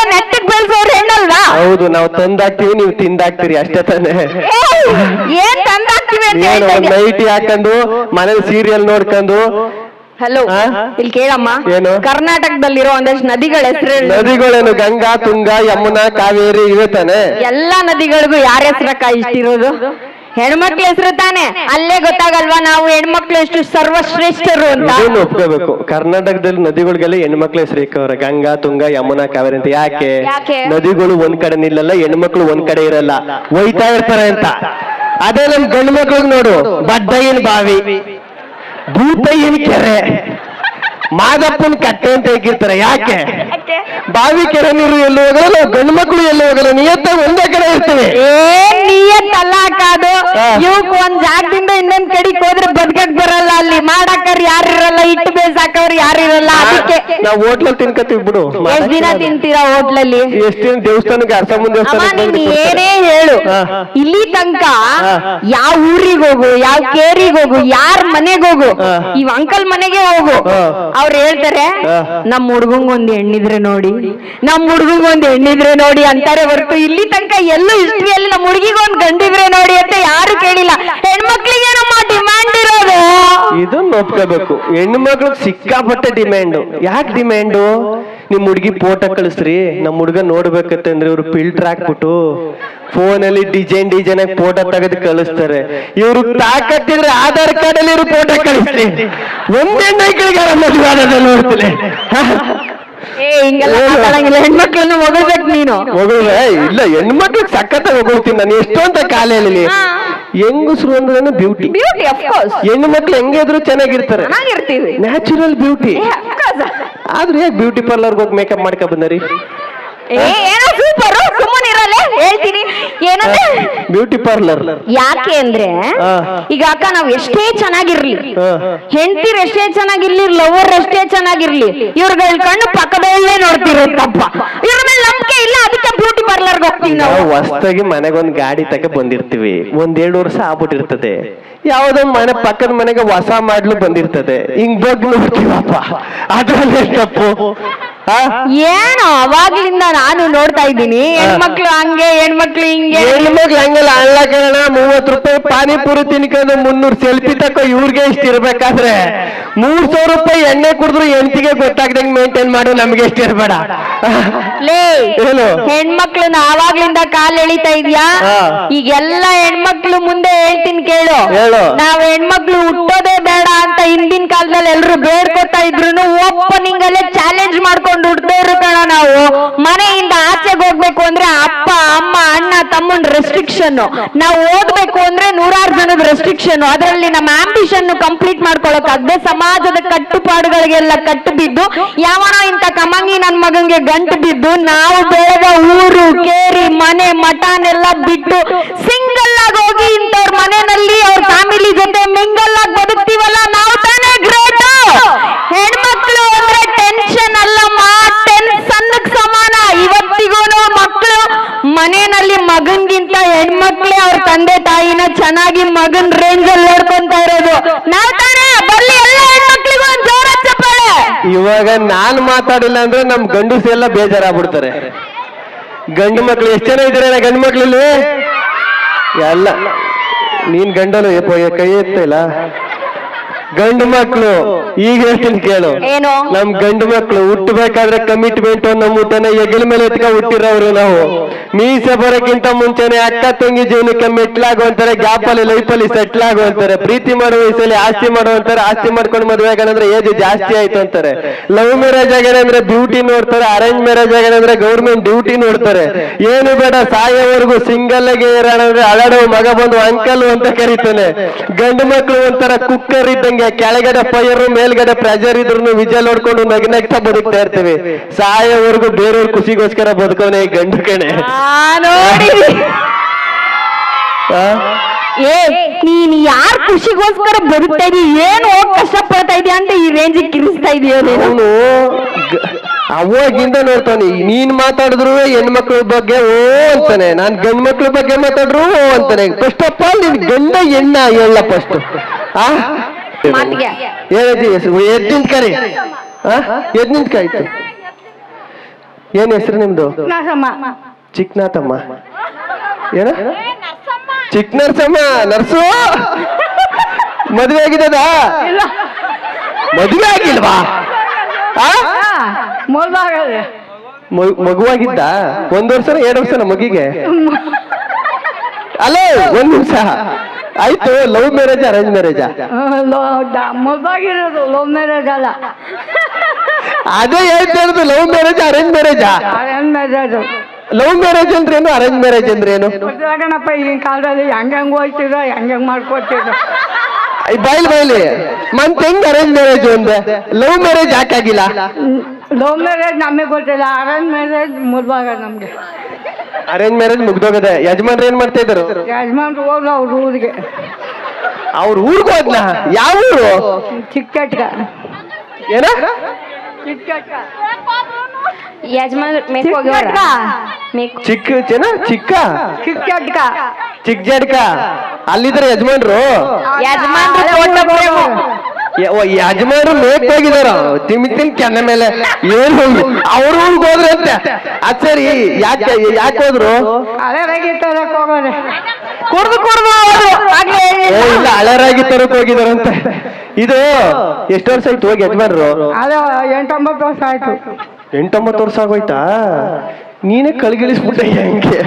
ಹೌದು ನಾವು ತಂದಾಕ್ತಿವಿ ನೀವು ತಿಂದಾಕ್ತಿರಿ ಅಷ್ಟೇ ತಾನೆ ಏನ್ ತಂದಾಕ್ತಿವಿ ಅಂತ ಏನು ಹೇಳ್ತಾ. ನೈಟಿ ಹಾಕೊಂಡು ಮನೇಲಿ ಸೀರಿಯಲ್ ನೋಡ್ಕೊಂಡು ಹಲೋ ಆ? ಇಲ್ಲಿ ಕೇಳಮ್ಮ ಏನು? ಕರ್ನಾಟಕದಲ್ಲಿರೋ ಒಂದಷ್ಟು ನದಿಗಳ ಹೆಸರು ನದಿಗಳೇನು ಗಂಗಾ ತುಂಗಾ ಯಮುನಾ ಕಾವೇರಿ ಇವೆ ತಾನೆ ಎಲ್ಲಾ ನದಿಗಳಿಗೂ ಯಾರ ಹೆಸರಕ್ಕ ಇಷ್ಟಿರೋದು ಹೆಣ್ಮಕ್ಳ ಹೆಸರು ತಾನೆ? ಅಲ್ಲೇ ಗೊತ್ತಾಗಲ್ವಾ ನಾವು ಹೆಣ್ಮಕ್ಳು ಎಷ್ಟು ಸರ್ವಶ್ರೇಷ್ಠರು ಅಂತ? ಇದನ್ನು ಒಪ್ಕೋಬೇಕು? ಕರ್ನಾಟಕದಲ್ಲಿ ನದಿಗಳಿಗೆಲ್ಲ ಹೆಣ್ಮಕ್ಳ ಹೆಸರು ಇಕ್ಕವ್ರೆ. ಗಂಗಾ ತುಂಗಾ ಯಮುನಾ ಕಾವೇರಿ ಅಂತ. ಯಾಕೆ? ಯಾಕೆ? ನದಿಗಳು ಒಂದ್ ಕಡೆ ನಿಲ್ಲಲ್ಲ ಹೆಣ್ಮಕ್ಳು ಒಂದ್ ಕಡೆ ಇರಲ್ಲ. ಒಯ್ತಾ ಇರ್ತಾರೆ ಅಂತ. ಅದೇ ನಮ್ ಗಂಡು ಮಕ್ಳಿಗೆ ನೋಡು. ಬಡ್ಡಯ್ಯನ ಬಾವಿ. ಭೂತಯ್ಯನ ಕೆರೆ. ಮಾದಪ್ಪನ ಕಟ್ಟೆ ಅಂತ ಹೇಗಿರ್ತಾರೆ ಯಾಕೆ? ಬಾವಿ ಕೆರೆ ನೀರು ಎಲ್ಲಿ ಹೋಗಲ್ಲ ನಾವು ಗಂಡು ಮಕ್ಕಳು ಎಲ್ಲಿ ಹೋಗಲ್ಲ ನಿಯತ್ತ ಒಂದೇ ಕಡೆ ಇರ್ತವೆ ಏನ್ ನಿಯತ್ ಅಲ್ಲ. ಇವಕ್ ಒಂದ್ ಜಾಗದಿಂದ ಇನ್ನೊಂದ್ ಕಡೆಗ್ ಹೋದ್ರೆ ಬದ್ಕಕ್ ಬರಲ್ಲ ಅಲ್ಲಿ ಮಾಡಾಕರ್ ಯಾರು ಇರಲ್ಲ ಇಟ್ಟು ಬೇಸಾಕವ್ರು ಯಾರು ಇರಲ್ಲ ಅದಕ್ಕೆ ನಾವ್ ಹೋಟ್ಲಲ್ಲಿ ತಿನ್ಕತ್ತೀವಿ ಬಿಡು ಎಷ್ಟ್ ದಿನ ತಿಂತೀರಾ ಹೋಟ್ಲಲ್ಲಿ ಎಷ್ಟ್ ದಿನ ದೇವಸ್ಥಾನಕ್ಕೆ ಅರ್ಸಮ್ಮನ ಅಮ್ಮ ದೇವಸ್ಥಾನಕ್ಕೆ ನೀನ್ ಬಂದು ಏನೇ ಹೇಳು ಹಾ. ಇಲ್ಲಿ ತನಕ. ಯಾವ ಊರಿಗ್ ಹೋಗು ಯಾವ ಕೇರಿಗ್ ಹೋಗು ಯಾರ ಮನೆಗ್ ಹೋಗು ಹಾ. ಇವ್ ಅಂಕಲ್ ಮನೆಗೆ ಹೋಗು ಹಾ. ಅವ್ರು ಹೇಳ್ತಾರೆ ಹಾ. ನಮ್ ಹುಡ್ಗಂಗ್ ಒಂದ್ ಹೆಣ್ಣಿದ್ರೆ ನೋಡಿ. ನಮ್ಮ ಹುಡ್ಗಂಗ್ ಒಂದ್ ಹೆಣ್ಣಿದ್ರೆ ನೋಡಿ ಅಂತಾರೆ ಹೊರತು ಇಲ್ಲಿ ತನಕ ಎಲ್ಲೂ ಹಿಸ್ಟ್ರಿಯಲ್ಲಿ ನಮ್ಮ ಹುಡುಗಿಗೆ ಒಂದು ಗಂಡಿದ್ರೆ ನೋಡಿ ಅಂತ ಯಾರು ಕೇಳಿಲ್ಲ. ಹೆಣ್ಮಕ್ಳಿಗೆ ನಮ್ಮ ಡಿಮ್ಯಾಂಡ್ ಇರೋದು? ಇದನ್ನ ಒಪ್ಕೋಬೇಕು. ಹೆಣ್ಣು ಸಿಕ್ಕಾಪಟ್ಟೆ ಡಿಮ್ಯಾಂಡು ಯಾಕೆ ಡಿಮ್ಯಾಂಡು ನಿಮ್ ಹುಡುಗಿ ಫೋಟೋ ಕಳಿಸ್ರಿ. ನಮ್ ಹುಡುಗ ನೋಡ್ಬೇಕಂತಂದ್ರೆ ಇವ್ರು ಫಿಲ್ಟರ್ ಹಾಕ್ಬಿಟ್ಟು ಫೋನಲ್ಲಿ ಡಿಸೈನ್ ಡಿಸೈನ್ ಆಗಿ ಫೋಟೋ ತೆಗೆದು ಕಳಿಸ್ತಾರೆ. ಇವ್ರು ತಾಕತ್ತಿದ್ರೆ ಆಧಾರ್ ಕಾರ್ಡ್ ಅಲ್ಲಿ ಇವ್ರು ಫೋಟೋ ಕಳಿಸ್ರಿ. ಒಂದೇ ನೈಕಳಿಗೆ ಮದುವೆ ಏ ಹಿಂಗೆಲ್ಲ ಏನು? ಮಾತಾಡಂಗಿಲ್ಲ. ಹೆಣ್ಮಕ್ಳನ್ನ ಹೊಗಳ್ಬೇಕು ನೀನು. ಮಗುವೆ ಇಲ್ಲ ಹೆಣ್ಮಕ್ಳಿಗೆ ಸಖತ್ ಹೋಗ್ತೀನಿ ನಾನು. ಎಷ್ಟು ಅಂತ ಕಾಲ ಹೇಳಿ ಹಾ. ಹೆಂಗಸ್ರು ಅಂದ್ರೆ ಬ್ಯೂಟಿ ಬ್ಯೂಟಿ ಆಫ್ ಕೋರ್ಸ್ ಹೆಣ್ಣು ಮಕ್ಳು ಹೆಂಗೆ ಇದ್ರು ಚೆನ್ನಾಗಿರ್ತಾರೆ. ಚೆನ್ನಾಗಿರ್ತೀವಿ. ನ್ಯಾಚುರಲ್ ಬ್ಯೂಟಿ ಆದ್ರೆ ಯಾಕೆ ಬ್ಯೂಟಿ ಪಾರ್ಲರ್ಗೆ ಹೋಗಿ ಮೇಕಪ್ ಮಾಡ್ಕೊ ಬಂದರಿ? ಏನೋ ಹೇಳ್ತೀನಿ. ಏನಂದ್ರೆ ಬ್ಯೂಟಿ ಪಾರ್ಲರ್ ಯಾಕೆ ಅಂದ್ರೆ ಈಗ ಅಕ್ಕ ನಾವ್ ಎಷ್ಟೇ ಚೆನ್ನಾಗಿರ್ಲಿ. ಹೆಂಡತಿರ್ ಎಷ್ಟೇ ಚೆನ್ನಾಗಿರ್ಲಿ ಲವರ್ ಎಷ್ಟೇ ಚೆನ್ನಾಗಿರ್ಲಿ ಇವ್ರಗಳ ಕಣ್ಣು ಪಕ್ಕದಲ್ಲೇ ನೋಡ್ತಿರತ್ತಪ್ಪ ಇವ್ರ ಮೇಲೆ ನಂಬಿಕೆ ಇಲ್ಲ ಅದಕ್ಕೆ ಬ್ಯೂಟಿ ಪಾರ್ಲರ್ ಹೋಗ್ತೀವಿ ನಾವು. ಹೊಸದಾಗಿ ಮನೆಗೊಂದು ಗಾಡಿ ತಕ ಬಂದಿರ್ತೀವಿ. ಒಂದ್ ಎರಡು ವರ್ಷ ಆಗ್ಬಿಟ್ಟಿರ್ತದೆ. ಯಾವ್ದೋ ಮನೆ ಪಕ್ಕದ ಮನೆಗೆ ಹೊಸ ಮಾಡ್ಲು ಬಂದಿರ್ತದೆ. ಹಿಂಗ್ ಬಗ್ ನೋಡ್ತೀವಪ್ಪ ಅದ್ರಲ್ಲೇ ತಪ್ಪು? ಏನು ಅವಾಗ್ಲಿಂದ ನಾನು ನೋಡ್ತಾ ಇದ್ದೀನಿ. ಹೆಣ್ಮಕ್ಳು ಹಂಗೆ ಹೆಣ್ಮಕ್ಳು ಹಿಂಗೆ. ಹೆಣ್ಮಕ್ಳು ಹಂಗಲ್ಲ ಅಲ್ಲ ಕೇಳೋಣ ಮೂವತ್ ರೂಪಾಯಿ ಪಾನಿಪುರಿ ತಿನ್ಕೊಂಡು ಮುನ್ನೂರ್ ಸೆಲ್ಫಿ ತಕೋ ಇವ್ರಿಗೆ ಇಷ್ಟ ಇರ್ಬೇಕಾದ್ರೆ. ಮೂರ್ ಸಾವಿರ ರೂಪಾಯಿ ಎಣ್ಣೆ ಕುಡಿದ್ರು ಎಂತಿಗೆ ಗೊತ್ತಾಗ್ದಂಗ್ ಮೇಂಟೈನ್ ಮಾಡು ನಮ್ಗೆ ಎಷ್ಟ್ ಇರ್ಬೇಡ. ಲೇ ಏನು? ಹೆಣ್ಮಕ್ಳನ್ನ ಆವಾಗ್ಲಿಂದ ಕಾಲ್ ಎಳಿತಾ ಇದ್ಯಾ. ಈಗೆಲ್ಲ ಹೆಣ್ಮಕ್ಳು ಮುಂದೆ ಹೇಳ್ತೀನಿ ಕೇಳು. ನಾವ್ ಹೆಣ್ಮಕ್ಳು ಹುಟ್ಟೋದೇ ಬೇಡ ಅಂತ ಹಿಂದಿನ ಕಾಲದಲ್ಲಿ ಎಲ್ರು ಬೇಡ್ಕೊತಾ ಇದ್ರು ಓಪನಿಂಗ್ ಅಲ್ಲೇ ಚಾಲೆಂಜ್ ಮಾಡ್ಕೊಂಡು ಕಣ ನಾವು. ಮನೆಯಿಂದ ಆಚೆಗೆ ಹೋಗ್ಬೇಕು ಅಂದ್ರೆ ಅಪ್ಪ, ಅಮ್ಮ, ಅಣ್ಣ, ತಮ್ಮನ್ ರೆಸ್ಟ್ರಿಕ್ಷನ್ ನಾವು ಓದ್ಬೇಕು ಅಂದ್ರೆ ನೂರಾರು ಜನದ ರೆಸ್ಟ್ರಿಕ್ಷನ್ ಅದರಲ್ಲಿ ನಮ್ಮ ಆಂಬಿಷನ್ ಕಂಪ್ಲೀಟ್ ಮಾಡ್ಕೊಳಕ್ ಅದೇ ಸಮಾಜದ ಕಟ್ಟುಪಾಡುಗಳಿಗೆಲ್ಲ ಕಟ್ಟು ಬಿದ್ದು, ಯಾವನೋ ಇಂತ ಕಮಂಗಿ ನನ್ ಮಗಂಗೆ ಗಂಟು ಬಿದ್ದು, ನಾವು ಬೆಳೆದ ಊರು, ಕೇರಿ, ಮನೆ ಮಠನೆಲ್ಲ ಬಿಟ್ಟು ಸಿಂಗಲ್ ಆಗಿ ಹೋಗಿ ಇಂಥವ್ರ ಮನೆಯಲ್ಲಿ ಅವ್ರ ಫ್ಯಾಮಿಲಿ ಜೊತೆ ಮಿಂಗಲ್ ಆಗಿ ಬದುಕ್ತೀವಲ್ಲ? ನಾವು ಹೆಣ್ಮಕ್ಳೇ ಅವ್ರ ತಂದೆ ತಾಯಿನ ಚೆನ್ನಾಗಿ ಮಗನ್ ರೇಂಜ್ ಅಲ್ಲಿ ನೋಡ್ಕೊಂತ ಇರೋದು. ಇವಾಗ ನಾನ್ ಮಾತಾಡಿಲ್ಲ ಅಂದ್ರೆ ನಮ್ ಗಂಡಸು ಎಲ್ಲ ಬೇಜಾರಾಗ್ಬಿಡ್ತಾರೆ. ಗಂಡು ಮಕ್ಳು ಎಷ್ಟ್ ಜನ ಇದಾರೆ ಗಂಡು ಮಕ್ಳಲ್ಲಿ? ಎಲ್ಲ. ನೀನ್ ಗಂಡನು ಕೈ ಕೈ ಎತ್ತಿಲ್ಲ ಗಂಡು ಮಕ್ಕಳು ಈಗ ಹೇಳ್ತೀನಿ ಕೇಳು. ಏನು? ನಮ್ ಗಂಡು ಮಕ್ಕಳು ಹುಟ್ಟಬೇಕಾದ್ರೆ ಕಮಿಟ್ಮೆಂಟ್ ನಮ್ಮ ಊಟನ ಎಗಲ ಮೇಲೆ ಎತ್ಕ ಹುಟ್ಟಿರೋರು ನಾವು. ಮೀಸೆ ಬರೋಕ್ಕಿಂತ ಮುಂಚೆನೆ ಅಕ್ಕ ತಂಗಿ ಜೀವನಕ್ಕೆ ಮೆಟ್ಲಾಗುವಂತಾರೆ ಗ್ಯಾಪ್ ಅಲ್ಲಿ ಲೈಫ್ ಅಲ್ಲಿ ಸೆಟ್ಲ್ ಆಗುವಂತಾರೆ ಪ್ರೀತಿ ಮಾಡೋ ವಯಸ್ಸಲ್ಲಿ ಆಸ್ತಿ ಮಾಡುವಂತಾರೆ ಆಸ್ತಿ ಮಾಡ್ಕೊಂಡು ಮದುವೆ ಆಗಂದ್ರೆ ಏಜ್ ಜಾಸ್ತಿ ಆಯ್ತು ಅಂತಾರೆ. ಲವ್ ಮ್ಯಾರೇಜ್ ಆಗೇನಂದ್ರೆ ಬ್ಯೂಟಿ ನೋಡ್ತಾರೆ ಅರೇಂಜ್ ಮ್ಯಾರೇಜ್ ಆಗೇನಂದ್ರೆ ಗೌರ್ಮೆಂಟ್ ಡ್ಯೂಟಿ ನೋಡ್ತಾರೆ. ಏನು ಬೇಡ ಸಾಯೋವರೆಗೂ ಸಿಂಗಲ್ ಆಗಿ ಇರೋಣ ಅಂದ್ರೆ ಅಳಡೋ ಮಗ ಬಂದು ಅಂಕಲ್ ಅಂತ ಕರೀತಾನೆ. ಗಂಡು ಮಕ್ಕಳು ಒಂಥರ ಕುಕ್ಕರ್ ಇದ್ದಂಗೆ ಕೆಳಗಡೆ ಫೈರ್ ಮೇಲ್ಗಡೆ ಪ್ರೆಷರ್ ಇದ್ರು ವಿಜಲ್ ನೋಡ್ಕೊಂಡು ನಗ್ ನಗ್ತಾ ಬದುಕ್ತಾ ಇರ್ತೀವಿ. ಸಾಯವರೆಗೂ ಬೇರೆಯವ್ರ ಖುಷಿಗೋಸ್ಕರ ಬದುಕೋನೆ ಗಂಡು ಕಣೆ. ನೋಡಿ? ಏ ನೀನ್ ಯಾರ್ ಖುಷಿಗೋಸ್ಕರ ಬದುಕ್ತಾ ಇದೀಯ? ಏನು ಹೋಗ್ ಕಷ್ಟ ಪಡ್ತಾ ಇದೀಯ ಅಂತ ಈ ರೇಂಜ್ ಕಿರಿಸ್ತಾ ಇದೀಯ ನೀನು? ಅವನು ಅವಾಗಿಂದ ನೋಡ್ತಾನೆ ನೀನ್ ಮಾತಾಡಿದ್ರು ಹೆಣ್ಮಕ್ಳ ಬಗ್ಗೆ ಓ ಅಂತಾನೆ. ನಾನ್ ಗಂಡ್ ಮಕ್ಳ ಬಗ್ಗೆ ಮಾತಾಡ್ರು ಓ ಅಂತಾನೆ. ಫಸ್ಟ್ ಆಫ್ ಆಲ್ ನಿನ್ ಗಂಡ ಹೆಣ್ಣ ಹೇಳ ಫಸ್ಟ್ ಆ? ಮಾತಿಗೆ. ಏನಜ್ಜಿ ಹೆಸರು ಎದ್ ನಿಂತ್ಕರಿ ಎದ್ ನಿಂತ್ಕಾಯ್ತು ಏನ್ ಹೆಸರು ನಿಮ್ದು? ಚಿಕ್ನಾಥಮ್ಮ ಏನ? ಚಿಕ್ಕ ನರ್ಸಮ್ಮ. ನರ್ಸು. ಮದ್ವೆ ಆಗಿದ್ದದ ಮದ್ವೆ ಆಗಿಲ್ವಾ? ಮಗುವಾಗಿದ್ದ. ಒಂದ್ ವರ್ಷನ ಎರಡು ವರ್ಷನ ಮಗಿಗೆ ಅಲ್ಲೇ ಒಂದ್ ನಿಮಿಷ. ಆಯ್ತು ಲವ್ ಮ್ಯಾರೇಜ್ ಅರೇಂಜ್ ಮ್ಯಾರೇಜಾ ಮೊದಲಾಗಿರೋದು ಲವ್ ಮ್ಯಾರೇಜ್ ಅಲ್ಲ. ಅದೇ ಹೇಳ್ತಾ ಇರೋದು love marriage arrange marriage arrange marriage love marriage ಅಂದ್ರೆ ಏನು? ಅರೇಂಜ್ ಮ್ಯಾರೇಜ್ ಅಂದ್ರೆ ಏನು? ಮದುವೆಗಣಪ್ಪ ಈಗಿನ ಕಾಲದಲ್ಲಿ ಹೆಂಗ್ ಹೆಂಗ್ ಹೋಗ್ತಿರೋ ಹೆಂಗ್ ಹೆಂಗ್ ಮಾಡ್ಕೊತಿದ್ರು ಐ ಬೈಲಿ ಮನ್ ಹೆಂಗ್ ಅರೇಂಜ್ ಮ್ಯಾರೇಜ್ ಒಂದೆ? ಲವ್ ಮ್ಯಾರೇಜ್ ಯಾಕಾಗಿಲ್ಲ? ಲವ್ ಮ್ಯಾರೇಜ್ ನಮಗೆ ಗೊತ್ತಿಲ್ಲ. ಅರೇಂಜ್ ಮ್ಯಾರೇಜ್ ಮುದ್ವಾಗ ನಮ್ಗೆ. ಅರೇಂಜ್ ಮ್ಯಾರೇಜ್ ಮುಗ್ದೋಗದೆ ಯಜಮಾನ್ರು ಏನ್ ಮಾಡ್ತಾ ಇದ್ರು ಯಜಮಾನ್ರು ಹೋಗ್ಲ ಅವ್ರ ಊರಿಗೆ. ಅವ್ರ ಊರ್ಗ್ ಹೋದ್ನ ಯಾವ ಊರು? ಚಿಕ್ಕಟ್ಗ ಏನ? ಯಜಮಾನ್ ಮೇಕ್ ಹೋಗ್ಯಾರ. ಮೇಕ್ ಚಿಕ್ಕ ಜನ ಚಿಕ್ಕ? ಚಿಕ್ಕ ಚಿಕ್ಕ ಜಡ್ಕ. ಅಲ್ಲಿದ್ರೆ ಯಜಮಾನ್ರು? ಯಜಮಾನ್ರು ಯಜಮಾನ್ರು ಮೇಕ್ ಹೋಗಿದಾರ ತಿಮಿತಿನ್ ಕೆನ್ನ ಮೇಲೆ ಏನ್ ಹೋಗಿ? ಅವ್ರ ಊರಿಗೆ ಹೋದ್ರೆ ಅಂತೆ. ಅದ್ ಸರಿ ಯಾಕೆ ಯಾಕೆ ಹೋದ್ರು? ಕುಡ್ದು ಕುಡ್ದು. ಇಲ್ಲ ಹಳರಾಗಿ ತರಕ್ ಹೋಗಿದಾರಂತೆ. ಇದು ಎಷ್ಟು ವರ್ಷ ಆಯ್ತು ಹೋಗಿ ಯಜಮಾನ್ರು? ಎಂಟೊಂಬತ್ತು ವರ್ಷ ಆಯ್ತು. ಎಂಟೊಂಬತ್ತು ವರ್ಷ ಆಗೋಯ್ತಾ? ನೀನೇ ಕಳ್ಗಿಳಿಸ್ಬಿಟ್ಟೆ ಹೆಂಗೆ?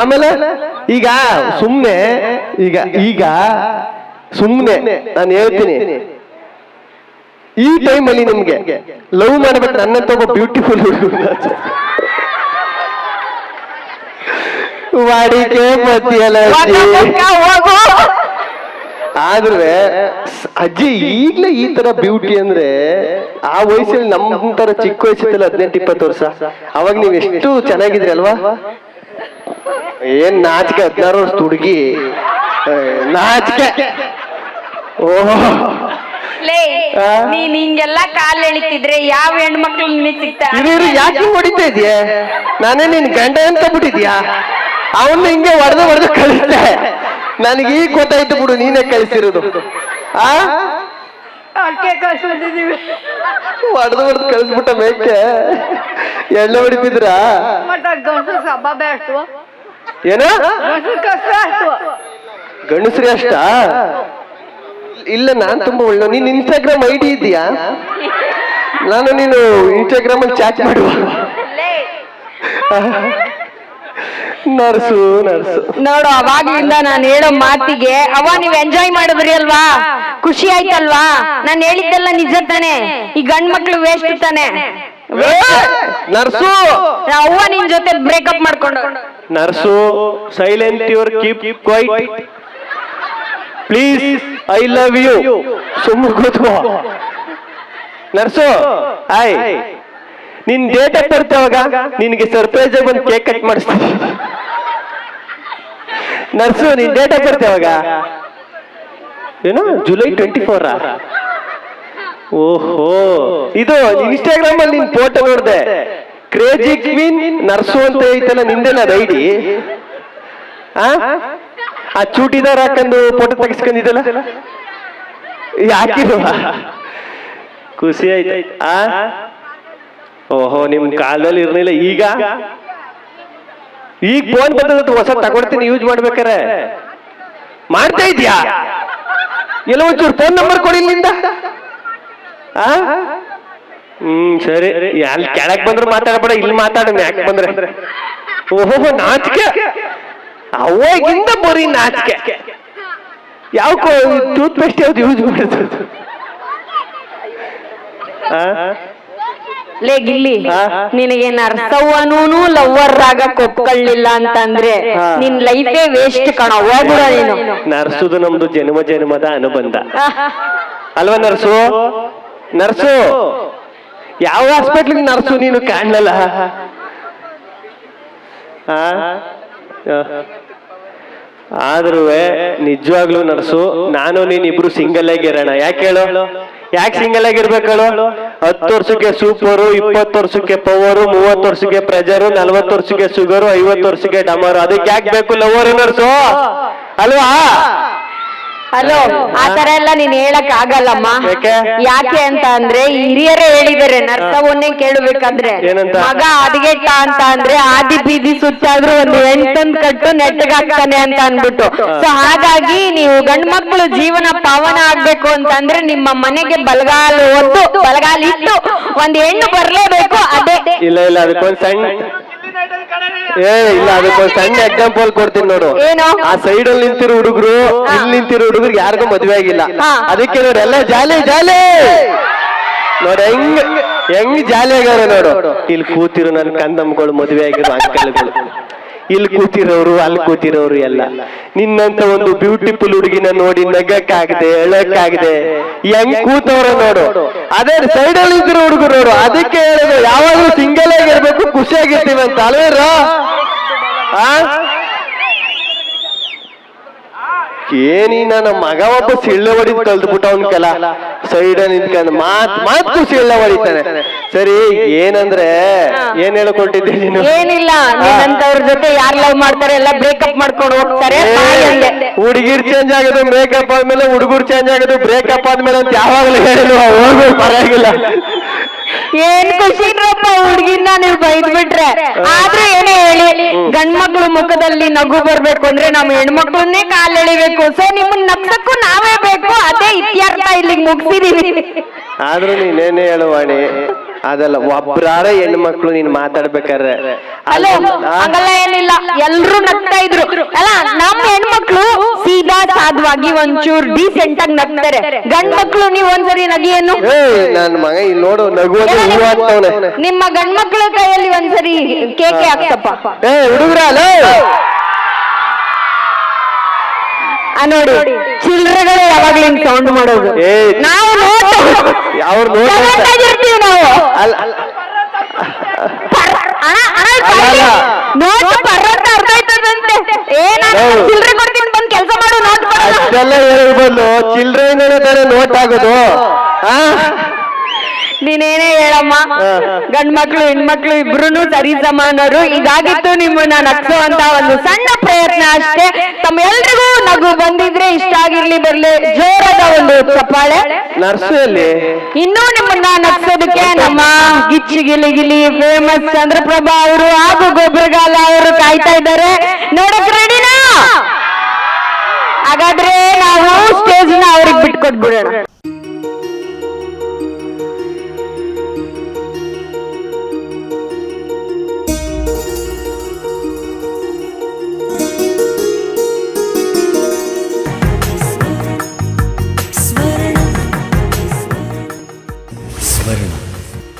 ಆಮೇಲೆ ಈಗ ಸುಮ್ನೆ ಈಗ ಈಗ ಸುಮ್ನೆ ನಾನು ಹೇಳ್ತೀನಿ. ಈ ಟೈಮಲ್ಲಿ ನಿಮ್ಗೆ ಲವ್ ಮಾಡ್ಬೇಕು ನನ್ನಂತ ಒಬ್ಬ ಬ್ಯೂಟಿಫುಲ್ ವಾಡಿಕೆ ಆದ್ರೆ ಅಜ್ಜಿ ಈಗ್ಲೇ ಈ ತರ ಬ್ಯೂಟಿ ಅಂದ್ರೆ ಆ ವಯಸ್ಸಲ್ಲಿ ನಮ್ ತರ ಚಿಕ್ಕ ವಯಸ್ಸಿತ್ತಲ್ಲ ಹದಿನೆಂಟು ಇಪ್ಪತ್ತು ವರ್ಷ ಅವಾಗ ನೀವ್ ಎಷ್ಟು ಚೆನ್ನಾಗಿದ್ರಿ ಅಲ್ವಾ? ಏನ್ ನಾಚಿಕೆ ಹದಿನಾರು ವರ್ಷ ಹುಡುಗಿ? ನಾಚಿಕೆ. ಓಹೋ ಲೇ ಆ? ನೀನ್ ಹಿಂಗೆಲ್ಲ ಕಾಲ್ ಎಳಿತಿದ್ರೆ ಯಾವ ಹೆಣ್ಮಕ್ಳು ನಿನಗ್ ಸಿಗ್ತಾ? ಇರು ಇರು ಯಾಕೆ ಹಿಂಗ್ ಹೊಡಿತಾ ಇದೀಯ? ನಾನೇ ನಿನ್ ಗಂಡ ಅಂತ ಬಿಟ್ಟಿದ್ಯಾ? ಅವನ್ನ ಹಿಂಗೆ ಹೊಡೆದು ಹೊಡೆದು ಕಳಿಸ್ದೆ. ನನಗೆ ಈಗ ಗೊತ್ತಾಯ್ತು ಬಿಡು ನೀನೇ ಕಳಿಸಿರೋದು. ಆ? ಹೊಡೆದು ಹೊಡೆದು ಕಳಿಸ್ಬಿಟ್ಟ ಮೇಕೆ. ಎಣ್ಣೆ ಹೊಡಿತಿದ್ರ? ಮತ್ತೆ ಗಂಡಸು ಸಬ್ಬ ಬೇಸ್ತು ಏನ? ಗಂಡಸ್ರಿ ಅಷ್ಟ? ಇಲ್ಲ ನಾನ್ ತುಂಬಾ ಒಳ್ಳೆ ನೀನ್ ಇನ್ಸ್ಟಾಗ್ರಾಮ್ ಐ ಡಿ ಇದೆಯಾ ನಾನು ನೀನು ಇನ್ಸ್ಟಾಗ್ರಾಮ್ ಅಲ್ಲಿ ಚಾಟ್ ಮಾಡುವ. Nurse nurse. ನೋಡು ಅವಾಗ್ಲಿಂದ ನಾನು ಹೇಳೋ ಮಾತಿಗೆ ಅವ ನೀವ್ ಎಂಜಾಯ್ ಮಾಡಿದ್ರಿ ಅಲ್ವಾ? ಖುಷಿ ಆಯ್ತಲ್ವಾ? ನಾನು ಹೇಳಿದ್ದೆಲ್ಲ ನಿಜ ತಾನೆ? ಈ ಗಂಡ್ ಮಕ್ಳು ವೇಸ್ಟ್ ತಾನೆ? ನರ್ಸು. ಅವ್ವ ನಿನ್ ಜೊತೆ ಬ್ರೇಕಪ್ ಮಾಡ್ಕೊಂಡು. Nurse silent your keep quiet please I love you ಸುಮ್ಮನೆ ಕೂತ್ಕೋ. ನರ್ಸು, ಆಯ್. ನಿನ್ ಡೇಟ್ ಆಫ್ ಬರ್ತ್ ಅವಾಗ? ನಿನಗೆ ಸರ್ಪ್ರೈಸ್ ಆಗಿ ಒಂದು ಕೇಕ್ ಕಟ್ ಮಾಡಿಸ್ತೀನಿ. ನರ್ಸು, ನಿನ್ ಡೇಟ್ ಆಫ್ ಬರ್ತ್ ಅವಾಗ? ಏನು ಜುಲೈ ಟ್ವೆಂಟಿ ಫೋರ್ ಓಹೋ. ಇದು ಇನ್ಸ್ಟಾಗ್ರಾಮ್ ಅಲ್ಲಿ ನಿನ್ ಫೋಟೋ ನೋಡ್ದೆ. ಕ್ರೇಜಿ ಕ್ವೀನ್ ನರ್ಸು ಅಂತ ಐತಲ್ಲ ನಿಂದೇನ ಅದು ಐಡಿ ಆ? ಆ? ಚೂಟಿದಾರ್ ಹಾಕೊಂಡು ಫೋಟೋ ತೆಗಿಸ್ಕೊಂಡಿದ್ದಲ್ಲ? ಯಾಕಿರುವ ಖುಷಿ ಆಯ್ತು. ಆ? ಓಹೋ ನಿಮ್ ಕಾಲದಲ್ಲಿ ಇರ್ಲಿಲ್ಲ. ಈಗ? ಈಗ ಫೋನ್ ಬಂದದ ಹೊಸ ತಗೊಳ್ತೀನಿ ಯೂಸ್ ಮಾಡ್ಬೇಕಾರೆ ಮಾಡ್ತಾ ಇದ್ಯಾ? ಎಲ್ಲ ಒಂಚೂರು ಫೋನ್ ನಂಬರ್ ಕೊಡಿ ಇಲ್ಲಿಂದ. ಆ? ಹ್ಮ್ ಸರಿ. ಅಲ್ಲಿ ಕೆಳಕ್ ಬಂದ್ರೆ ಮಾತಾಡಬೇಡ ಇಲ್ಲಿ ಮಾತಾಡೋಣ ಯಾಕೆ ಬಂದ್ರೆ? ಓಹೋ ನಾಚಿಕೆ. ಅವಾಗಿಂದ ಬರೀ ನಾಚಿಕೆ. ಯಾವ ಟೂತ್ ಪೇಸ್ಟ್ ಯಾವ್ದು ಯೂಸ್ ಮಾಡೋದು? ಲೇ ಗಿಲ್ಲಿ ಆ? ನಿನಗೆ ನರ್ಸವ್ವನೂ ಲವ್ವರ್ ರಾಗ ಕೊಪ್ಕೊಳ್ಳಿಲ್ಲ ಅಂತಂದ್ರೆ. ನಿನ್ ಲೈಫೇ ವೇಸ್ಟ್ ಕಣ ಹೋಗ್ಬಿಡ ನೀನು. ನರ್ಸುದು ನಮ್ದು ಜನ್ಮ ಜನ್ಮದ ಅನುಬಂಧ. ಅಲ್ವಾ ನರ್ಸು. ನರ್ಸು. ಯಾವ ಹಾಸ್ಪಿಟ್ಲಿಗೆ ನರ್ಸು ನೀನು ಕಾಣಲಲ್ಲ? ಆದ್ರೂ ನಿಜವಾಗ್ಲೂ ನರ್ಸು, ನಾನು ನೀನ್ ಇಬ್ರು ಸಿಂಗಲ್ ಆಗಿರೋಣ ಯಾಕೆ ಹೇಳು? ಯಾಕೆ ಸಿಂಗಲ್ ಆಗಿರ್ಬೇಕು ಹೇಳು? ಹತ್ತು ವರ್ಷಕ್ಕೆ ಸೂಪರು ಇಪ್ಪತ್ತು ವರ್ಷಕ್ಕೆ ಪವರು ಮೂವತ್ತು ವರ್ಷಕ್ಕೆ ಪ್ರೆಜರು ನಲ್ವತ್ತು ವರ್ಷಕ್ಕೆ ಶುಗರು ಐವತ್ತು ವರ್ಷಕ್ಕೆ ಡಮರು. ಅದಕ್ಕೆ ಯಾಕೆ ಬೇಕು ಲವರ್ ನರ್ಸು? ಅಲ್ವಾ? ಹಲೋ ಆ ತರ ಎಲ್ಲ ನೀನ್ ಹೇಳಕ್ ಆಗಲ್ಲಮ್ಮ. ಯಾಕೆ? ಯಾಕೆ ಅಂತ ಅಂದ್ರೆ ಹಿರಿಯರೇ ಹೇಳಿದಾರೆ ನರ್ತವನ್ನೇ ಕೇಳಬೇಕಾದ್ರೆ. ಏನಂತ? ಮಗ ಅದಿಗೆಟ್ಟ ಅಂತ ಅಂದ್ರೆ ಆದಿ ಬೀದಿ ಸುತ್ತಾದ್ರೂ ಒಂದು ಎಂಟಂದ್ ಕಟ್ಟು ನೆಟ್ಟಗಾಗ್ತಾನೆ ಅಂತ ಅನ್ಬಿಟ್ಟು ಸೊ ಹಾಗಾಗಿ ನೀವು ಗಂಡ್ ಮಕ್ಕಳು ಜೀವನ ಪಾವನ ಆಗ್ಬೇಕು ಅಂತಂದ್ರೆ ನಿಮ್ಮ ಮನೆಗೆ ಬಲಗಾಲು ಒಂದು ಬಲಗಾಲ ಇಟ್ಟು ಒಂದ್ ಹೆಣ್ಣು ಬರ್ಲೇಬೇಕು ಅದೇ. ಇಲ್ಲ ಇಲ್ಲ ಅದಕ್ಕೊಂದ್ ಸಣ್ಣ ಏ ಇಲ್ಲ ಅದಕ್ಕೊಂದು ಸಣ್ಣ ಎಕ್ಸಾಂಪಲ್ ಕೊಡ್ತೀನಿ ನೋಡು. ಏನು? ಆ ಸೈಡ್ ಅಲ್ಲಿ ನಿಂತಿರೋ ಹುಡುಗರು ಇಲ್ಲಿ ನಿಂತಿರೋ ಹುಡುಗರು ಯಾರಿಗೂ ಮದ್ವೆ ಆಗಿಲ್ಲ. ಅದಕ್ಕೆ ನೋಡಿ ಎಲ್ಲ ಜಾಲಿ ಜಾಲಿ. ನೋಡಿ ಹೆಂಗ್ ಹೆಂಗ್ ಜಾಲಿ ಆಗ್ಯಾರ ನೋಡು. ಇಲ್ಲಿ ಕೂತಿರೋ ನನ್ ಕಂದಮ್ಗಳು ಮದುವೆ ಆಗಿರೋ ಅಂಕಲ್ಗಳು. ಇಲ್ಲಿ ಕೂತಿರೋರು ಅಲ್ಲಿ ಕೂತಿರೋರು ಎಲ್ಲ. ನಿನ್ನಂತ ಒಂದು ಬ್ಯೂಟಿಫುಲ್ ಹುಡುಗಿನ ನೋಡಿ ನಗಕ್ಕಾಗದೆ ಎಳಕ್ಕಾಗದೆ. ಹೆಂಗ್ ಕೂತವ್ರ ನೋಡು. ಅದೇ ಸೈಡ್ ಅಲ್ಲಿ ಇದ್ರು ಹುಡುಗರು ನೋಡು. ಅದಕ್ಕೆ ಹೇಳಿದ್ರು ಯಾವಾಗ್ಲೂ ಸಿಂಗಲ್ ಆಗಿರ್ಬೇಕು ಖುಷಿಯಾಗಿರ್ತೀವಿ ಅಂತ. ಅಲ್ವೇರ ಆ? ಏನಿ ನನ್ನ ಮಗ ಒಬ್ಬ ಸಿಳ್ಳೆ ಹೊಡಿದ್ ಕಲ್ತ್ಬಿಟ್ಟ ಅವನ್ ಕೆಲ. ಸೈಡ್ ನಿಂತ್ಕೊಂಡು ಮಾತ್ ಮಾತು ಸಿಳ್ಳೆ ಹೊಡಿತಾನೆ. ಸರಿ ಏನಂದ್ರೆ ಏನ್ ಹೇಳ್ಕೊಟ್ಟಿದ್ದೆ ನೀನು? ಏನಿಲ್ಲ ನೀನಂತವ್ರ ಜೊತೆ ಯಾರ್ ಲವ್ ಮಾಡ್ತಾರೆ ಎಲ್ಲ ಬ್ರೇಕಪ್ ಮಾಡ್ಕೊಂಡು ಹೋಗ್ತಾರೆ. ಹುಡುಗಿರ್ ಚೇಂಜ್ ಆಗೋದು ಬ್ರೇಕಪ್ ಆದ್ಮೇಲೆ ಹುಡುಗರು ಚೇಂಜ್ ಆಗೋದು ಬ್ರೇಕಪ್ ಆದ್ಮೇಲೆ ಅಂತ ಯಾವಾಗ್ಲೂ ಹೇಳಿಲ್ಲ ಹೋಗ್ಬೇಕು ಪರವಾಗಿಲ್ಲ. ಏನ್ ಖುಷಿರಪ್ಪ ಹುಡುಗಿನ ನೀವು ಬೈದ್ ಬಿಟ್ರೆ ಆದ್ರೆ ಏನೇ ಹೇಳಿ ಗಂಡ್ಮಕ್ಳು ಮುಖದಲ್ಲಿ ನಗು ಬರ್ಬೇಕು ಅಂದ್ರೆ ನಮ್ಮ ಹೆಣ್ಮಕ್ಳನ್ನೇ ಕಾಲೆಳಿಬೇಕು. ಸೊ ನಿಮ್ಮನ್ನ ನಗ್ಸಕ್ಕೂ ನಾವೇ ಬೇಕು. ಅದೇ ಇಲ್ಲಿಗೆ ಮುಗಿಸಿದೀನಿ. ಆದ್ರೂ ನೀನೇನೇ ಹೇಳುವಾಣಿ ಅದಲ್ಲ ಒಬ್ರಾರ ಹೆಣ್ಮಕ್ಳು ನೀನ್ ಮಾತಾಡ್ಬೇಕಾದ್ರೆ ಆ? ಹಂಗಲ್ಲ ಏನಿಲ್ಲ. ಎಲ್ರು ನಗ್ತಾ ಇದ್ರು. ಅಲ್ಲ ನಮ್ಮ ಹೆಣ್ಮಕ್ಳು ಸೀದಾ ಸಾಧವಾಗಿ ಒಂಚೂರ್ ಡೀಸೆಂಟ್ ಆಗಿ ನಗ್ತಾರೆ. ಗಂಡ್ ಮಕ್ಳು ನೀವ್ ಒಂದ್ಸರಿ ನಗಿಯನ್ನು ನನ್ ಮಗ ಇಲ್ಲಿ ನೋಡು ನಗು ನಿಮ್ಮ ನಿಮ್ಮ ಗಂಡ್ಮಕ್ಳ ಕೈಯಲ್ಲಿ ಒಂದ್ಸರಿ ಕೇಕೆ ಆಗ್ತಪ್ಪ ಏ ಹುಡುಗ್ರ ನೋಡಿ ಚಿಲ್ರೆಗಳು ಯಾವಾಗ್ಲೂ ಹಿಂಗ್ ಸೌಂಡ್ ಮಾಡೋದು ಏ. ನಾವು ನೋಟ್ ಅವ್ರು ನೋಡ್ತಾ Silent ಆಗಿರ್ತೀವಿ ನಾವು ಅಲ್ಲ ಅಣ್ಣ, ಅಣ್ಣ, ಇಲ್ಲಿ ಅಲ್ಲ. ಅಲ್ಲ. ನೋಟ್ ಪರ್ವತ ಅರ್ಧ ಆಯ್ತದಂತೆ ಕೊಡ್ತೀನಿ ಬಂದ್ ಕೆಲಸ ಮಾಡು ನೋಟ್ ಕೊಡಲ್ಲ ಅಷ್ಟೆಲ್ಲ ಹೇಳ್ಬೋದು ಚಿಲ್ಡ್ರನ್ ತಾನೇ ನೋಟ್ ಆಗೋದು ಆ? ನೀನೇನೇ ಹೇಳಮ್ಮ ಗಂಡ್ ಮಕ್ಳು ಹೆಣ್ಮಕ್ಳು ಇಬ್ರು ಸರಿ ಸಮಾನರು. ಈಗಾಗಿತ್ತು ನಿಮ್ಮನ್ನ ನಗ್ಸುವಂತ ಒಂದು ಸಣ್ಣ ಪ್ರಯತ್ನ ಅಷ್ಟೇ. ತಮ್ಮ ಎಲ್ರಿಗೂ ನಗು ಬಂದಿದ್ರೆ ಇಷ್ಟ ಆಗಿರ್ಲಿ ಬರ್ಲಿ. ಜೋರಾದ ಒಂದು ಚಪ್ಪಾಳೆ. ಇನ್ನೂ ನಿಮ್ಮನ್ನ ನಗ್ಸೋದಕ್ಕೆ ನಮ್ಮ ಗಿಚ್ಚಿ ಗಿಲಿ ಗಿಲಿ ಫೇಮಸ್ ಚಂದ್ರಪ್ರಭಾ ಅವರು ಹಾಗೂ ಗೊಬ್ಬರಗಾಲ ಅವರು ಕಾಯ್ತಾ ಇದ್ದಾರೆ. ನೋಡಕ್ ರೆಡಿನಾ ಹಾಗಾದ್ರೆ ನಾವು ಸ್ಟೇಜ್ನ ಅವ್ರಿಗೆ ಬಿಟ್ಕೊಟ್ಬಿಡೋಣ.